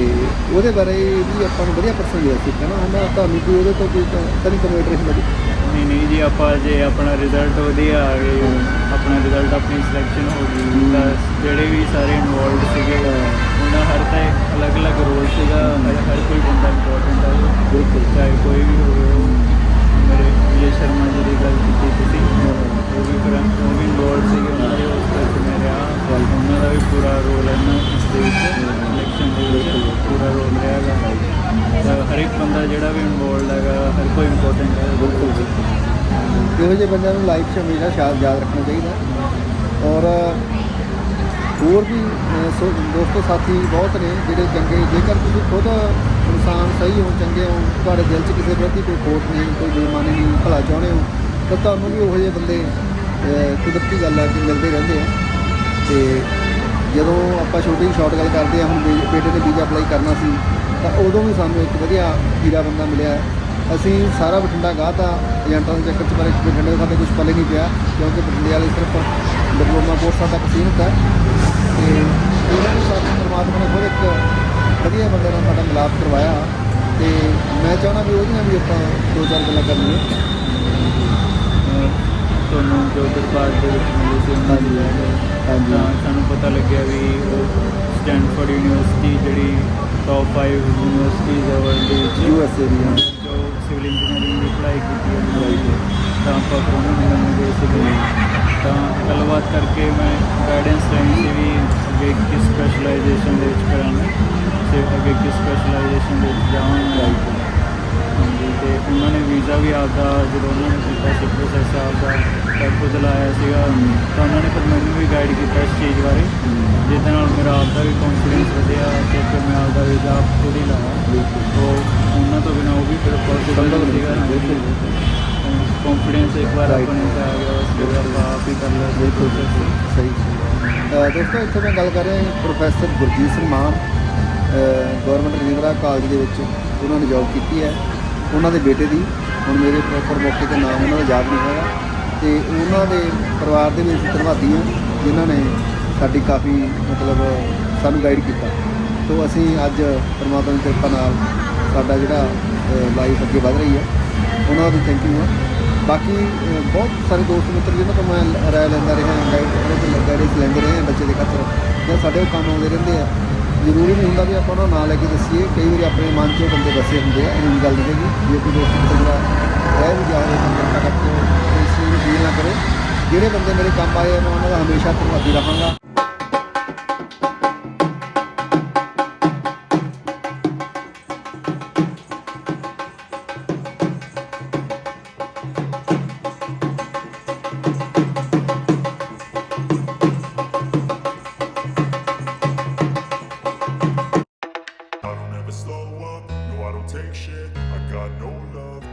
ਉਹਦੇ ਬਾਰੇ ਵੀ ਆਪਾਂ ਨੂੰ ਵਧੀਆ ਪਰਸਨ ਲਿਆ ਸੀ, ਕਹਿੰਦਾ ਉਹਨਾਂ ਤੁਹਾਨੂੰ ਕੋਈ ਉਹਦੇ ਤੋਂ ਕੋਈ ਤਾਂ ਨਹੀਂ ਕਮੇਟ ਰਹੀ ਲੱਗੀ ਨਹੀਂ ਨਹੀਂ ਜੀ ਆਪਾਂ ਜੇ ਆਪਣਾ ਰਿਜ਼ਲਟ ਵਧੀਆ ਆ ਗਏ ਆਪਣਾ ਰਿਜ਼ਲਟ ਆਪਣੀ ਸਿਲੈਕਸ਼ਨ ਹੋ ਗਈ ਤਾਂ ਜਿਹੜੇ ਵੀ ਸਾਰੇ ਇਨਵੋਲਡ ਸੀਗੇ ਉਹਨਾਂ ਹਰ ਇੱਕ ਅਲੱਗ-ਅਲੱਗ ਰੋਲ ਸੀਗਾ ਹਰ ਹਰ ਕੋਈ ਬੰਦਾ ਇੰਪੋਰਟੈਂਟ ਹੈ ਬਿਲਕੁਲ। ਚਾਹੇ ਕੋਈ ਵੀ ਹੋਵੇ ਮੇਰੇ ਵਿਜੇ ਸ਼ਰਮਾ ਜੀ ਦੀ ਗੱਲ ਕੀਤੀ ਤੁਸੀਂ ਉਹ ਵੀ ਫਿਰ ਉਹ ਵੀ ਇਨਵੋਲਡ ਸੀਗੇ ਉਹਨਾਂ ਦੇ ਉਸ ਵਿੱਚ ਮੈਂ ਰਿਹਾ। ਉਹਨਾਂ ਦਾ ਵੀ ਪੂਰਾ ਰੋਲ ਹੈ ਨਾ ਇਸ ਦੇ ਵਿੱਚ ਸਿਲੈਕਸ਼ਨ ਦੇ ਵਿੱਚ ਪੂਰਾ ਰੋਲ ਰਿਹਾ ਹੈਗਾ। ਤਾਂ ਹਰ ਇੱਕ ਬੰਦਾ ਜਿਹੜਾ ਵੀ ਇਨਵੋਲਡ ਹੈਗਾ ਹਰ ਕੋਈ ਇੰਪੋਰਟੈਂਟ ਹੈ ਇਹੋ ਜਿਹੇ ਬੰਦਿਆਂ ਨੂੰ ਲਾਈਫ 'ਚ ਹਮੇਸ਼ਾ ਸ਼ਾਇਦ ਯਾਦ ਰੱਖਣਾ ਚਾਹੀਦਾ ਔਰ, ਹੋਰ ਵੀ ਸੋ, ਦੋਸਤੋ, ਸਾਥੀ ਬਹੁਤ ਨੇ ਜਿਹੜੇ ਚੰਗੇ, ਜੇਕਰ ਤੁਸੀਂ ਖੁਦ ਇਨਸਾਨ ਸਹੀ ਹੋ, ਚੰਗੇ ਹੋ, ਤੁਹਾਡੇ ਦਿਲ 'ਚ ਕਿਸੇ ਪ੍ਰਤੀ ਕੋਈ ਖੋਟ ਨਹੀਂ, ਕੋਈ ਬੇਈਮਾਨੀ ਨਹੀਂ, ਭਲਾ ਚਾਹੁੰਦੇ ਹੋ, ਤਾਂ ਤੁਹਾਨੂੰ ਵੀ ਉਹੋ ਜਿਹੇ ਬੰਦੇ ਕੁਦਰਤੀ ਗੱਲ ਹੈ ਕਿ ਮਿਲਦੇ ਰਹਿੰਦੇ ਆ। ਤੇ ਜਦੋਂ ਆਪਾਂ ਛੋਟੀ ਜਿਹੀ ਸ਼ਾਰਟ ਗੱਲ ਕਰਦੇ ਆ, ਹੁਣ ਬੇ- ਬੇਟੇ ਨੇ ਵੀਜ਼ਾ ਅਪਲਾਈ ਕਰਨਾ ਸੀ, ਤਾਂ ਉਦੋਂ ਵੀ ਸਾਨੂੰ ਇੱਕ ਵਧੀਆ ਹੀਰਾ ਬੰਦਾ ਮਿਲਿਆ। ਅਸੀਂ ਸਾਰਾ ਬਠਿੰਡਾ ਗਾਹਤਾ ਏਜੰਟਾਂ ਦੇ ਚੱਕਰ 'ਚ ਪਰ ਬਠਿੰਡੇ ਦਾ ਸਾਡੇ ਕੁਝ ਪੱਲੇ ਨਹੀਂ ਪਿਆ ਕਿਉਂਕਿ ਬਠਿੰਡੇ ਵਾਲੇ ਸਿਰਫ ਡਿਪਲੋਮਾ ਕੋਰਸਾਂ ਤੱਕ ਸੀਮਿਤ ਹੈ। ਤੇ ਉਹਨਾਂ ਨੂੰ ਸਾਨੂੰ ਪਰਮਾਤਮਾ ਨੇ ਖੁਦ ਇੱਕ ਵਧੀਆ ਬੰਦੇ ਨਾਲ ਸਾਡਾ ਮਿਲਾਪ ਕਰਵਾਇਆ। ਤੇ ਮੈਂ ਚਾਹੁੰਦਾ ਵੀ ਉਹਦੀਆਂ ਵੀ ਆਪਾਂ ਦੋ ਚਾਰ ਗੱਲਾਂ ਕਰਨੀਆਂ ਅਹ ਤੁਹਾਨੂੰ ਜੋ ਦਰਬਾਰ ਦੇ ਵਿੱਚ ਮਿਲੇ ਸੀ ਉਹਨਾਂ ਦੀ ਹਾਂਜੀ। ਸਾਨੂੰ ਪਤਾ ਲੱਗਿਆ ਵੀ ਉਹ ਸਟੈਨਫੋਰਡ ਯੂਨੀਵਰਸਿਟੀ ਜਿਹੜੀ ਟੌਪ 5 ਯੂਨੀਵਰਸਿਟੀਜ਼ ਹੈ ਵਰਲਡ ਦੇ ਵਿੱਚ ਯੂ ਐਸ ਏ ਦੀਆਂ ਜੋ ਸਿਵਲ ਇੰਜੀਨੀਅਰਿੰਗ ਦੀ ਪੜ੍ਹਾਈ ਕੀਤੀ ਹੈ ਉਹਨਾਂ ਦੀ ਤਾਂ ਆਪਾਂ ਫਿਰ ਉਹਨਾਂ ਨੂੰ ਮਿਲਣ ਗਏ ਸੀਗੇ। ਤਾਂ ਗੱਲਬਾਤ ਕਰਕੇ ਮੈਂ ਗਾਈਡੈਂਸ ਲੈਣੀ ਸੀ ਵੀ ਅੱਗੇ ਕਿਸ ਸਪੈਸ਼ਲਾਈਜੇਸ਼ਨ ਦੇ ਵਿੱਚ ਕਰਾਂਗੇ, ਤੇ ਅੱਗੇ ਕਿਸ ਸਪੈਸ਼ਲਾਈਜੇਸ਼ਨ ਦੇ ਵਿੱਚ ਜਾਵਾਂਗੇ ਹਾਂਜੀ, ਤੇ ਉਹਨਾਂ ਨੇ ਵੀਜ਼ਾ ਵੀ ਆਪਦਾ, ਜਦੋਂ ਉਹਨਾਂ ਨੇ ਕੀਤਾ ਸੀ ਪ੍ਰੋਸੈਸ ਆਪਦਾ, ਤਾਂ ਖੁਦ ਸੀਗਾ। ਤਾਂ ਉਹਨਾਂ ਨੇ ਫਿਰ ਮੈਨੂੰ ਵੀ ਗਾਈਡ ਕੀਤਾ ਇਸ ਚੀਜ਼ ਬਾਰੇ। ਜਿਹਦੇ ਨਾਲ ਮੇਰਾ ਆਪਦਾ ਵੀ ਕੌਨਫੀਡੈਂਸ ਵਧਿਆ ਤੇ ਫਿਰ ਮੈਂ ਆਪਦਾ ਵੀਜ਼ਾ ਖੁਦ ਹੀ ਲਾਇਆ। ਉਹ ਉਹਨਾਂ ਤੋਂ ਬਿਨਾਂ ਉਹ ਵੀ ਫਿਰ ਪੋਸੀਬਲ ਸੀਗਾ ਬਿਲਕੁਲ। ਕੌਨਫੀਡੈਂਸ ਇੱਕ ਵਾਰ. ਆਪਣੇ ਤੇ ਆ ਗਿਆ ਉਸ ਫਿਰ ਆਪਾਂ ਆਪ ਹੀ ਕਰ ਲਿਆ ਬਿਲਕੁਲ। ਸਹੀ ਦੋਸਤੋ ਇੱਥੇ ਮੈਂ ਗੱਲ ਕਰ ਰਿਹਾ professor Gurjeet Singh Maan government Rajindra college ਦੇ ਵਿੱਚ ਉਹਨਾਂ ਨੇ ਜੌਬ ਕੀਤੀ ਹੈ। ਉਹਨਾਂ ਦੇ ਬੇਟੇ ਦੀ ਹੁਣ ਮੇਰੇ ਪ੍ਰੋਪਰ ਮੌਕੇ ਤੇ ਨਾਮ ਉਹਨਾਂ ਦਾ ਯਾਦ ਨਹੀਂ ਹੈਗਾ ਤੇ ਉਹਨਾਂ ਦੇ ਪਰਿਵਾਰ ਦੇ ਵਿੱਚ ਧੰਨਵਾਦੀ ਹਾਂ ਜਿਨ੍ਹਾਂ ਨੇ ਸਾਡੀ ਕਾਫੀ ਮਤਲਬ ਸਾਨੂੰ ਗਾਈਡ ਕੀਤਾ। ਤੋਂ ਅਸੀਂ ਅੱਜ ਪਰਮਾਤਮਾ ਦੀ ਕਿਰਪਾ ਨਾਲ ਸਾਡਾ ਜਿਹੜਾ ਲਾਈਫ ਅੱਗੇ ਵਧ ਰਹੀ ਹੈ। ਉਹਨਾਂ ਦਾ ਥੈਂਕ ਯੂ ਆ। ਬਾਕੀ ਬਹੁਤ ਸਾਰੇ ਦੋਸਤ ਮਿੱਤਰ ਜਿਹਨਾਂ ਤੋਂ ਮੈਂ ਰਾਏ ਲੈਂਦਾ ਰਿਹਾ ਗਾਈਡ ਉਹਨਾਂ ਤੋਂ ਗਾਈਡੈਂਸ ਲੈਂਦੇ ਰਹੇ ਹਾਂ ਬੱਚੇ ਦੇ ਖਾਤਰ, ਜਾਂ ਸਾਡੇ ਉਹ ਕੰਮ ਆਉਂਦੇ ਰਹਿੰਦੇ ਆ। ਜ਼ਰੂਰੀ ਨਹੀਂ ਹੁੰਦਾ ਵੀ ਆਪਾਂ ਉਹਨਾਂ ਨੂੰ ਨਾਂ ਲੈ ਕੇ ਦੱਸੀਏ। ਕਈ ਵਾਰੀ ਆਪਣੇ ਮਨ 'ਚੋਂ ਬੰਦੇ ਵਸੇ ਹੁੰਦੇ ਆ, ਇਹ ਗੱਲ ਨਹੀਂ ਹੈਗੀ। ਜੇ ਕੋਈ ਦੋਸਤ ਮਿੱਤਰ ਜਿਹੜਾ ਰਹਿ ਵੀ ਜਾ ਰਿਹਾ ਤਾਂ ਕਰਕੇ ਇਸ ਨੂੰ ਫੀਲ ਨਾ ਕਰੇ। ਜਿਹੜੇ ਬੰਦੇ ਮੇਰੇ ਕੰਮ ਆਏ ਆ ਮੈਂ ਉਹਨਾਂ ਦਾ ਹਮੇਸ਼ਾ ਧੰਨਵਾਦੀ ਰਹਾਂਗਾ I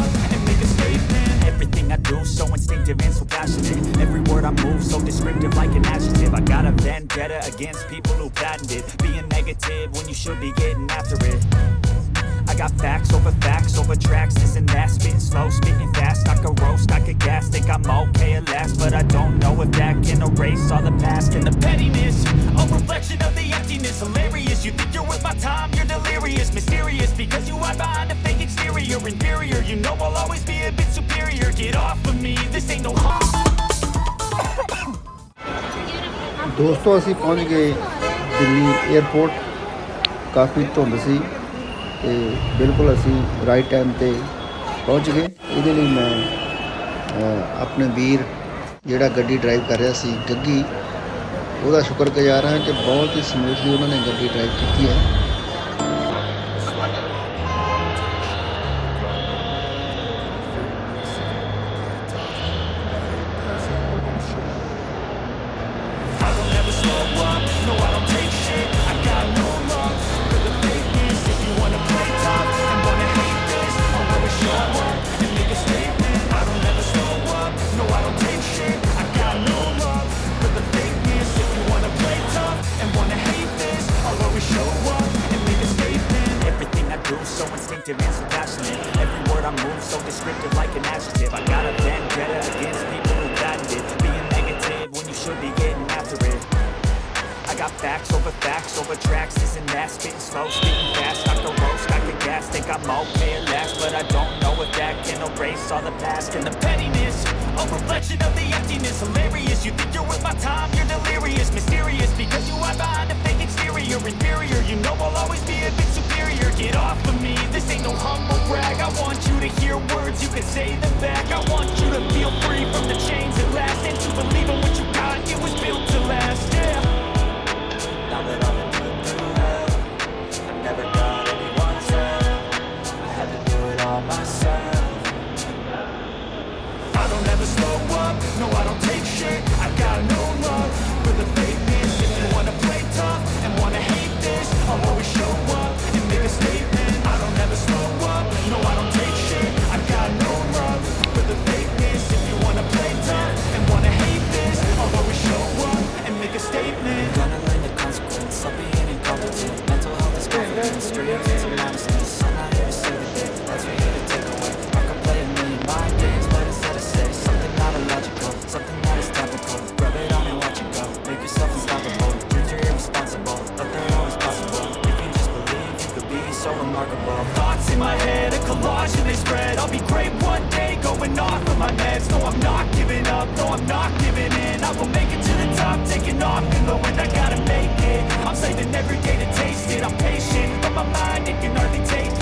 everything I do so instinctive and so passionate. Every word I move so descriptive like an adjective. I got a vendetta against people who patented Being negative when you should be getting after it. I got facts over facts over tracks, this and that. Spitting slow, spitting fast, I could roast, I could gas Think I'm okay at last, but I don't know if that can erase all the past And the pettiness, a reflection of the emptiness, hilarious You think you're worth my time, you're delirious. Mysterious because you hide behind a fake exterior. Inferior, you know I'll always be a bit superior. Get off of me, this ain't no ਦੋਸਤੋ ਅਸੀਂ ਪਹੁੰਚ ਗਏ Delhi airport ਕਾਫੀ ਧੁੰਦ ਸੀ ਤੇ ਬਿਲਕੁਲ ਅਸੀਂ right time ਤੇ ਪਹੁੰਚ ਗਏ ਇਹਦੇ ਲਈ ਮੈਂ ਅ, ਆਪਣੇ ਵੀਰ ਜਿਹੜਾ ਗੱਡੀ ਡਰਾਈਵ ਕਰ ਰਿਹਾ ਸੀ ਗੱਗੀ ਉਹਦਾ ਸ਼ੁਕਰਗੁਜ਼ਾਰ ਹਾਂ ਕਿ ਬਹੁਤ ਹੀ ਸਮੂਥਲੀ ਉਹਨਾਂ ਨੇ ਗੱਡੀ ਡਰਾਈਵ ਕੀਤੀ ਹੈ। Past and the pettiness. A reflection of the emptiness. Hilarious, you think you're worth my time, you're delirious. Mysterious because you hide behind a fake exterior. Inferior, you know I'll always be a bit superior. Get off of me, this ain't no humble brag. I want you to hear words, you can say them back. I want I will make it to the top, taking off in the wind. I gotta make it. I'm saving every day to taste it. I'm patient, but my mind it can hardly take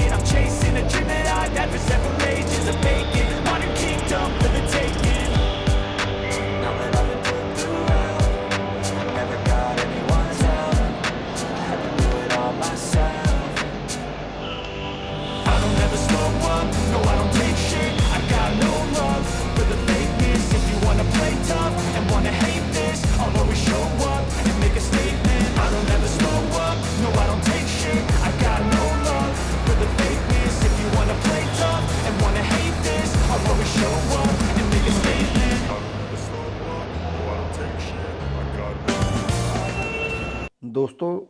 ਦੋਸਤੋ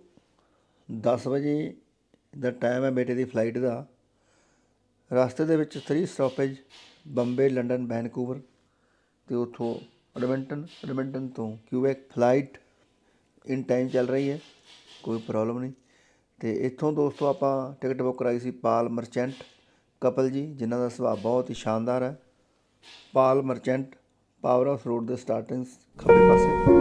10 ਵਜੇ ਦਾ time ਹੈ ਬੇਟੇ ਦੀ flight ਦਾ। ਰਸਤੇ ਦੇ ਵਿੱਚ 3 stoppage Bombay, London Vancouver ਤੇ ਉਥੋਂ Edmonton Edmonton ਤੋਂ ਕਿਊਬੈਕ ਫਲਾਈਟ ਇਨ ਟਾਈਮ ਚੱਲ ਰਹੀ ਹੈ, ਕੋਈ ਪ੍ਰੋਬਲਮ ਨਹੀਂ। ਤੇ ਇੱਥੋਂ ਦੋਸਤੋ ਆਪਾਂ ਟਿਕਟ ਬੁੱਕ ਕਰਾਈ ਸੀ ਪਾਲ ਮਰਚੈਂਟ ਕਪਲ ਜੀ, ਜਿਨ੍ਹਾਂ ਦਾ ਸੁਭਾਅ ਬਹੁਤ ਹੀ ਸ਼ਾਨਦਾਰ ਹੈ। Pal merchant power house road ਦੇ ਸਟਾਰਟਿੰਗ ਖੱਬੇ ਪਾਸੇ।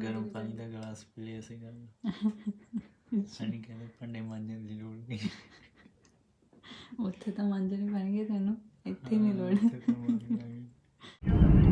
ਗਰਮ ਪਾਣੀ ਦਾ ਗਲਾਸ ਪੀ ਲਿਆ ਸੀਗਾ ਹਣੀ ਕਹਿੰਦੇ ਭਾਂਡੇ ਮਾਂਜਣ ਦੀ ਲੋੜ ਨਹੀਂ ਉੱਥੇ ਤਾਂ ਮੰਜਣੇ ਪੈਣਗੇ ਤੈਨੂੰ ਇੱਥੇ ਨਹੀਂ ਲੋੜ।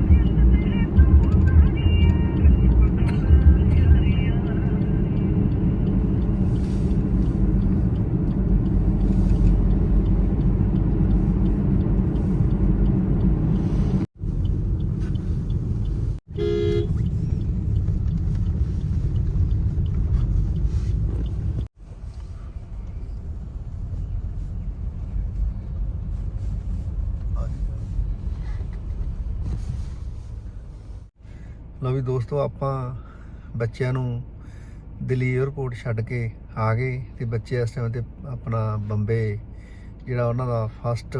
ਦੋਸਤੋ ਆਪਾਂ ਬੱਚਿਆਂ ਨੂੰ ਦਿੱਲੀ 에ਅਰਪੋਰਟ ਛੱਡ ਕੇ ਆ ਗਏ ਤੇ ਬੱਚੇ ਇਸ ਟਾਈਮ ਤੇ ਆਪਣਾ ਬੰਬੇ ਜਿਹੜਾ ਉਹਨਾਂ ਦਾ ਫਸਟ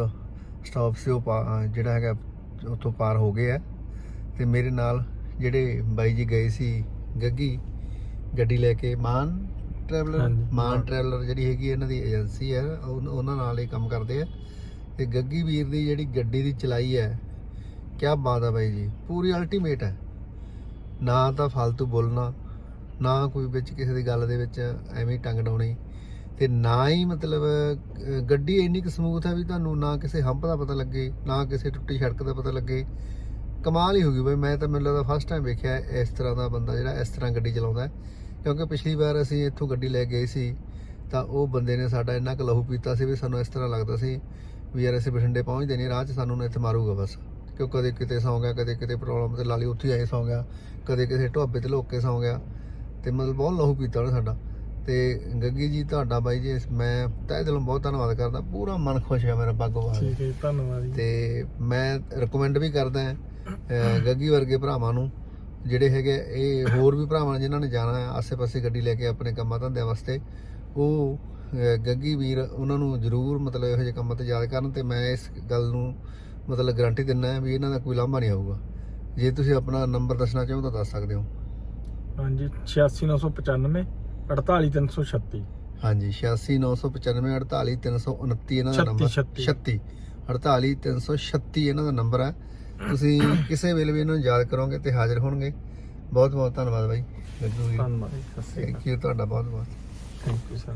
ਸਟਾਪ ਸੀ ਉਹ ਜਿਹੜਾ ਹੈਗਾ ਉੱਥੋਂ ਪਾਰ ਹੋ ਗਏ ਆ। ਤੇ ਮੇਰੇ ਨਾਲ ਜਿਹੜੇ ਬਾਈ ਜੀ ਗਏ ਸੀ ਗੱਗੀ ਗੱਡੀ ਲੈ ਕੇ ਮਾਨ ਟਰੈਵਲਰ ਮਾਨ। ਟਰੈਵਲਰ ਜਿਹੜੀ ਹੈਗੀ ਇਹਨਾਂ ਦੀ ਏਜੰਸੀ ਹੈ ਉਹ- ਉਹਨਾਂ ਨਾਲ ਇਹ ਕੰਮ ਕਰਦੇ ਆ। ਤੇ ਗੱਗੀ ਵੀਰ ਦੀ ਜਿਹੜੀ ਗੱਡੀ ਦੀ ਚਲਾਈ ਹੈ ਕਿਆ ਬਾਤ ਹੈ ਬਾਈ ਜੀ ਪੂਰੀ ਅਲਟੀਮੇਟ ਹੈ ਨਾ ਤਾਂ ਫालतू ਬੋਲਣਾ, ਨਾ ਕੋਈ ਵਿੱਚ ਕਿਸੇ ਦੀ ਗੱਲ ਦੇ ਵਿੱਚ ਐਵੇਂ ਹੀ ਟੰਗ ਡਾਉਣੀ। ਤੇ ਨਾ ਹੀ ਮਤਲਬ ਗੱਡੀ ਇੰਨੀ ਕੁ ਸਮੂਥ ਹੈ ਵੀ ਤੁਹਾਨੂੰ ਨਾ ਕਿਸੇ ਹੰਪ ਦਾ ਪਤਾ ਲੱਗੇ, ਨਾ ਕਿਸੇ ਟੁੱਟੀ ਸੜਕ ਦਾ ਪਤਾ ਲੱਗੇ। ਕਮਾਲ ਹੀ ਹੋ ਗਈ ਬਈ, ਮੈਂ ਤਾਂ ਮੈਨੂੰ ਲੱਗਦਾ ਫਸਟ ਟਾਈਮ ਵੇਖਿਆ ਇਸ ਤਰ੍ਹਾਂ ਦਾ ਬੰਦਾ ਜਿਹੜਾ ਇਸ ਤਰ੍ਹਾਂ ਗੱਡੀ ਚਲਾਉਂਦਾ ਕਿਉਂਕਿ ਪਿਛਲੀ ਵਾਰ ਅਸੀਂ ਇੱਥੋਂ ਗੱਡੀ ਲੈ ਗਏ ਸੀ, ਤਾਂ ਉਹ ਬੰਦੇ ਨੇ ਸਾਡਾ ਇੰਨਾ ਕੁ ਲਹੂ ਪੀਤਾ ਸੀ ਵੀ ਸਾਨੂੰ ਇਸ ਤਰ੍ਹਾਂ ਲੱਗਦਾ ਸੀ ਵੀ ਯਾਰ ਅਸੀਂ ਬਠਿੰਡੇ ਪਹੁੰਚਦੇ ਨਹੀਂ, ਰਾਹ 'ਚ ਸਾਨੂੰ ਨਾ ਇੱਥੇ ਮਾਰੂਗਾ ਬਸ। ਕਿਉਂ ਕਦੇ ਕਿਤੇ ਸੌਂ ਗਿਆ ਕਦੇ ਕਿਤੇ ਪ੍ਰੋਬਲਮ ਤੇ ਲਾਲੀ ਉੱਥੇ ਹੀ ਆਏ ਸੌਂ ਗਿਆ ਕਦੇ ਕਿਸੇ ਢਾਬੇ ਤੇ ਲੁੱਕ ਕੇ ਸੌਂ ਗਿਆ। ਤੇ ਮਤਲਬ ਬਹੁਤ ਲਹੂ ਪੀਤਾ ਉਹਨੇ ਸਾਡਾ। ਤੇ ਗੱਗੀ ਜੀ ਤੁਹਾਡਾ ਬਾਈ ਜੀ ਮੈਂ ਤਹਿ ਦਿਲੋਂ ਬਹੁਤ ਧੰਨਵਾਦ ਕਰਦਾ ਪੂਰਾ ਮਨ ਖੁਸ਼ ਹੈ ਮੇਰਾ ਬਾਗੋਵਾਲ ਠੀਕ ਹੈ ਧੰਨਵਾਦ ਜੀ। ਤੇ ਮੈਂ ਰეკਮੈਂਡ ਵੀ ਕਰਦਾ ਗੱਗੀ ਵਰਗੇ ਭਰਾਵਾਂ ਨੂੰ ਜਿਹੜੇ ਹੈਗੇ ਇਹ ਹੋਰ ਵੀ ਭਰਾਵਾਂ ਜਿਨ੍ਹਾਂ ਨੇ ਜਾਣਾ ਹੈ ਆਸੇ-ਪਾਸੇ ਗੱਡੀ ਲੈ ਕੇ ਆਪਣੇ ਕੰਮਾਂ ਧੰਦਿਆਂ ਵਾਸਤੇ ਉਹ ਗੱਗੀ ਵੀਰ ਉਹਨਾਂ ਨੂੰ ਜ਼ਰੂਰ ਮਤਲਬ ਇਹੋ ਜਿਹੇ ਕੰਮਾਂ ਤੇ ਯਾਦ ਕਰਨ ਤੇ ਮੈਂ ਇਸ ਗੱਲ ਨੂੰ ਮਤਲਬ ਗਾਰੰਟੀ ਦਿੰਦਾ ਵੀ ਇਹਨਾਂ ਦਾ ਕੋਈ ਲਾਂਭਾ ਨਹੀਂ ਆਊਗਾ। ਜੇ ਤੁਸੀਂ ਆਪਣਾ ਨੰਬਰ ਦੱਸਣਾ ਚਾਹੋ ਤਾਂ ਦੱਸ ਸਕਦੇ ਹੋ। ਹਾਂਜੀ 86995 48336 ਹਾਂਜੀ 8695 48329 ਇਹਨਾਂ ਦਾ ਨੰਬਰ 36, 36 48336 ਇਹਨਾਂ ਦਾ ਨੰਬਰ ਹੈ। ਤੁਸੀਂ ਕਿਸੇ ਵੇਲੇ ਵੀ ਇਹਨਾਂ ਨੂੰ ਯਾਦ ਕਰੋਗੇ ਤੇ ਹਾਜ਼ਰ ਹੋਣਗੇ। ਬਹੁਤ ਬਹੁਤ ਧੰਨਵਾਦ ਬਾਈ। ਧੰਨਵਾਦ ਥੈਂਕ ਯੂ ਤੁਹਾਡਾ ਬਹੁਤ ਬਹੁਤ। Thank you sir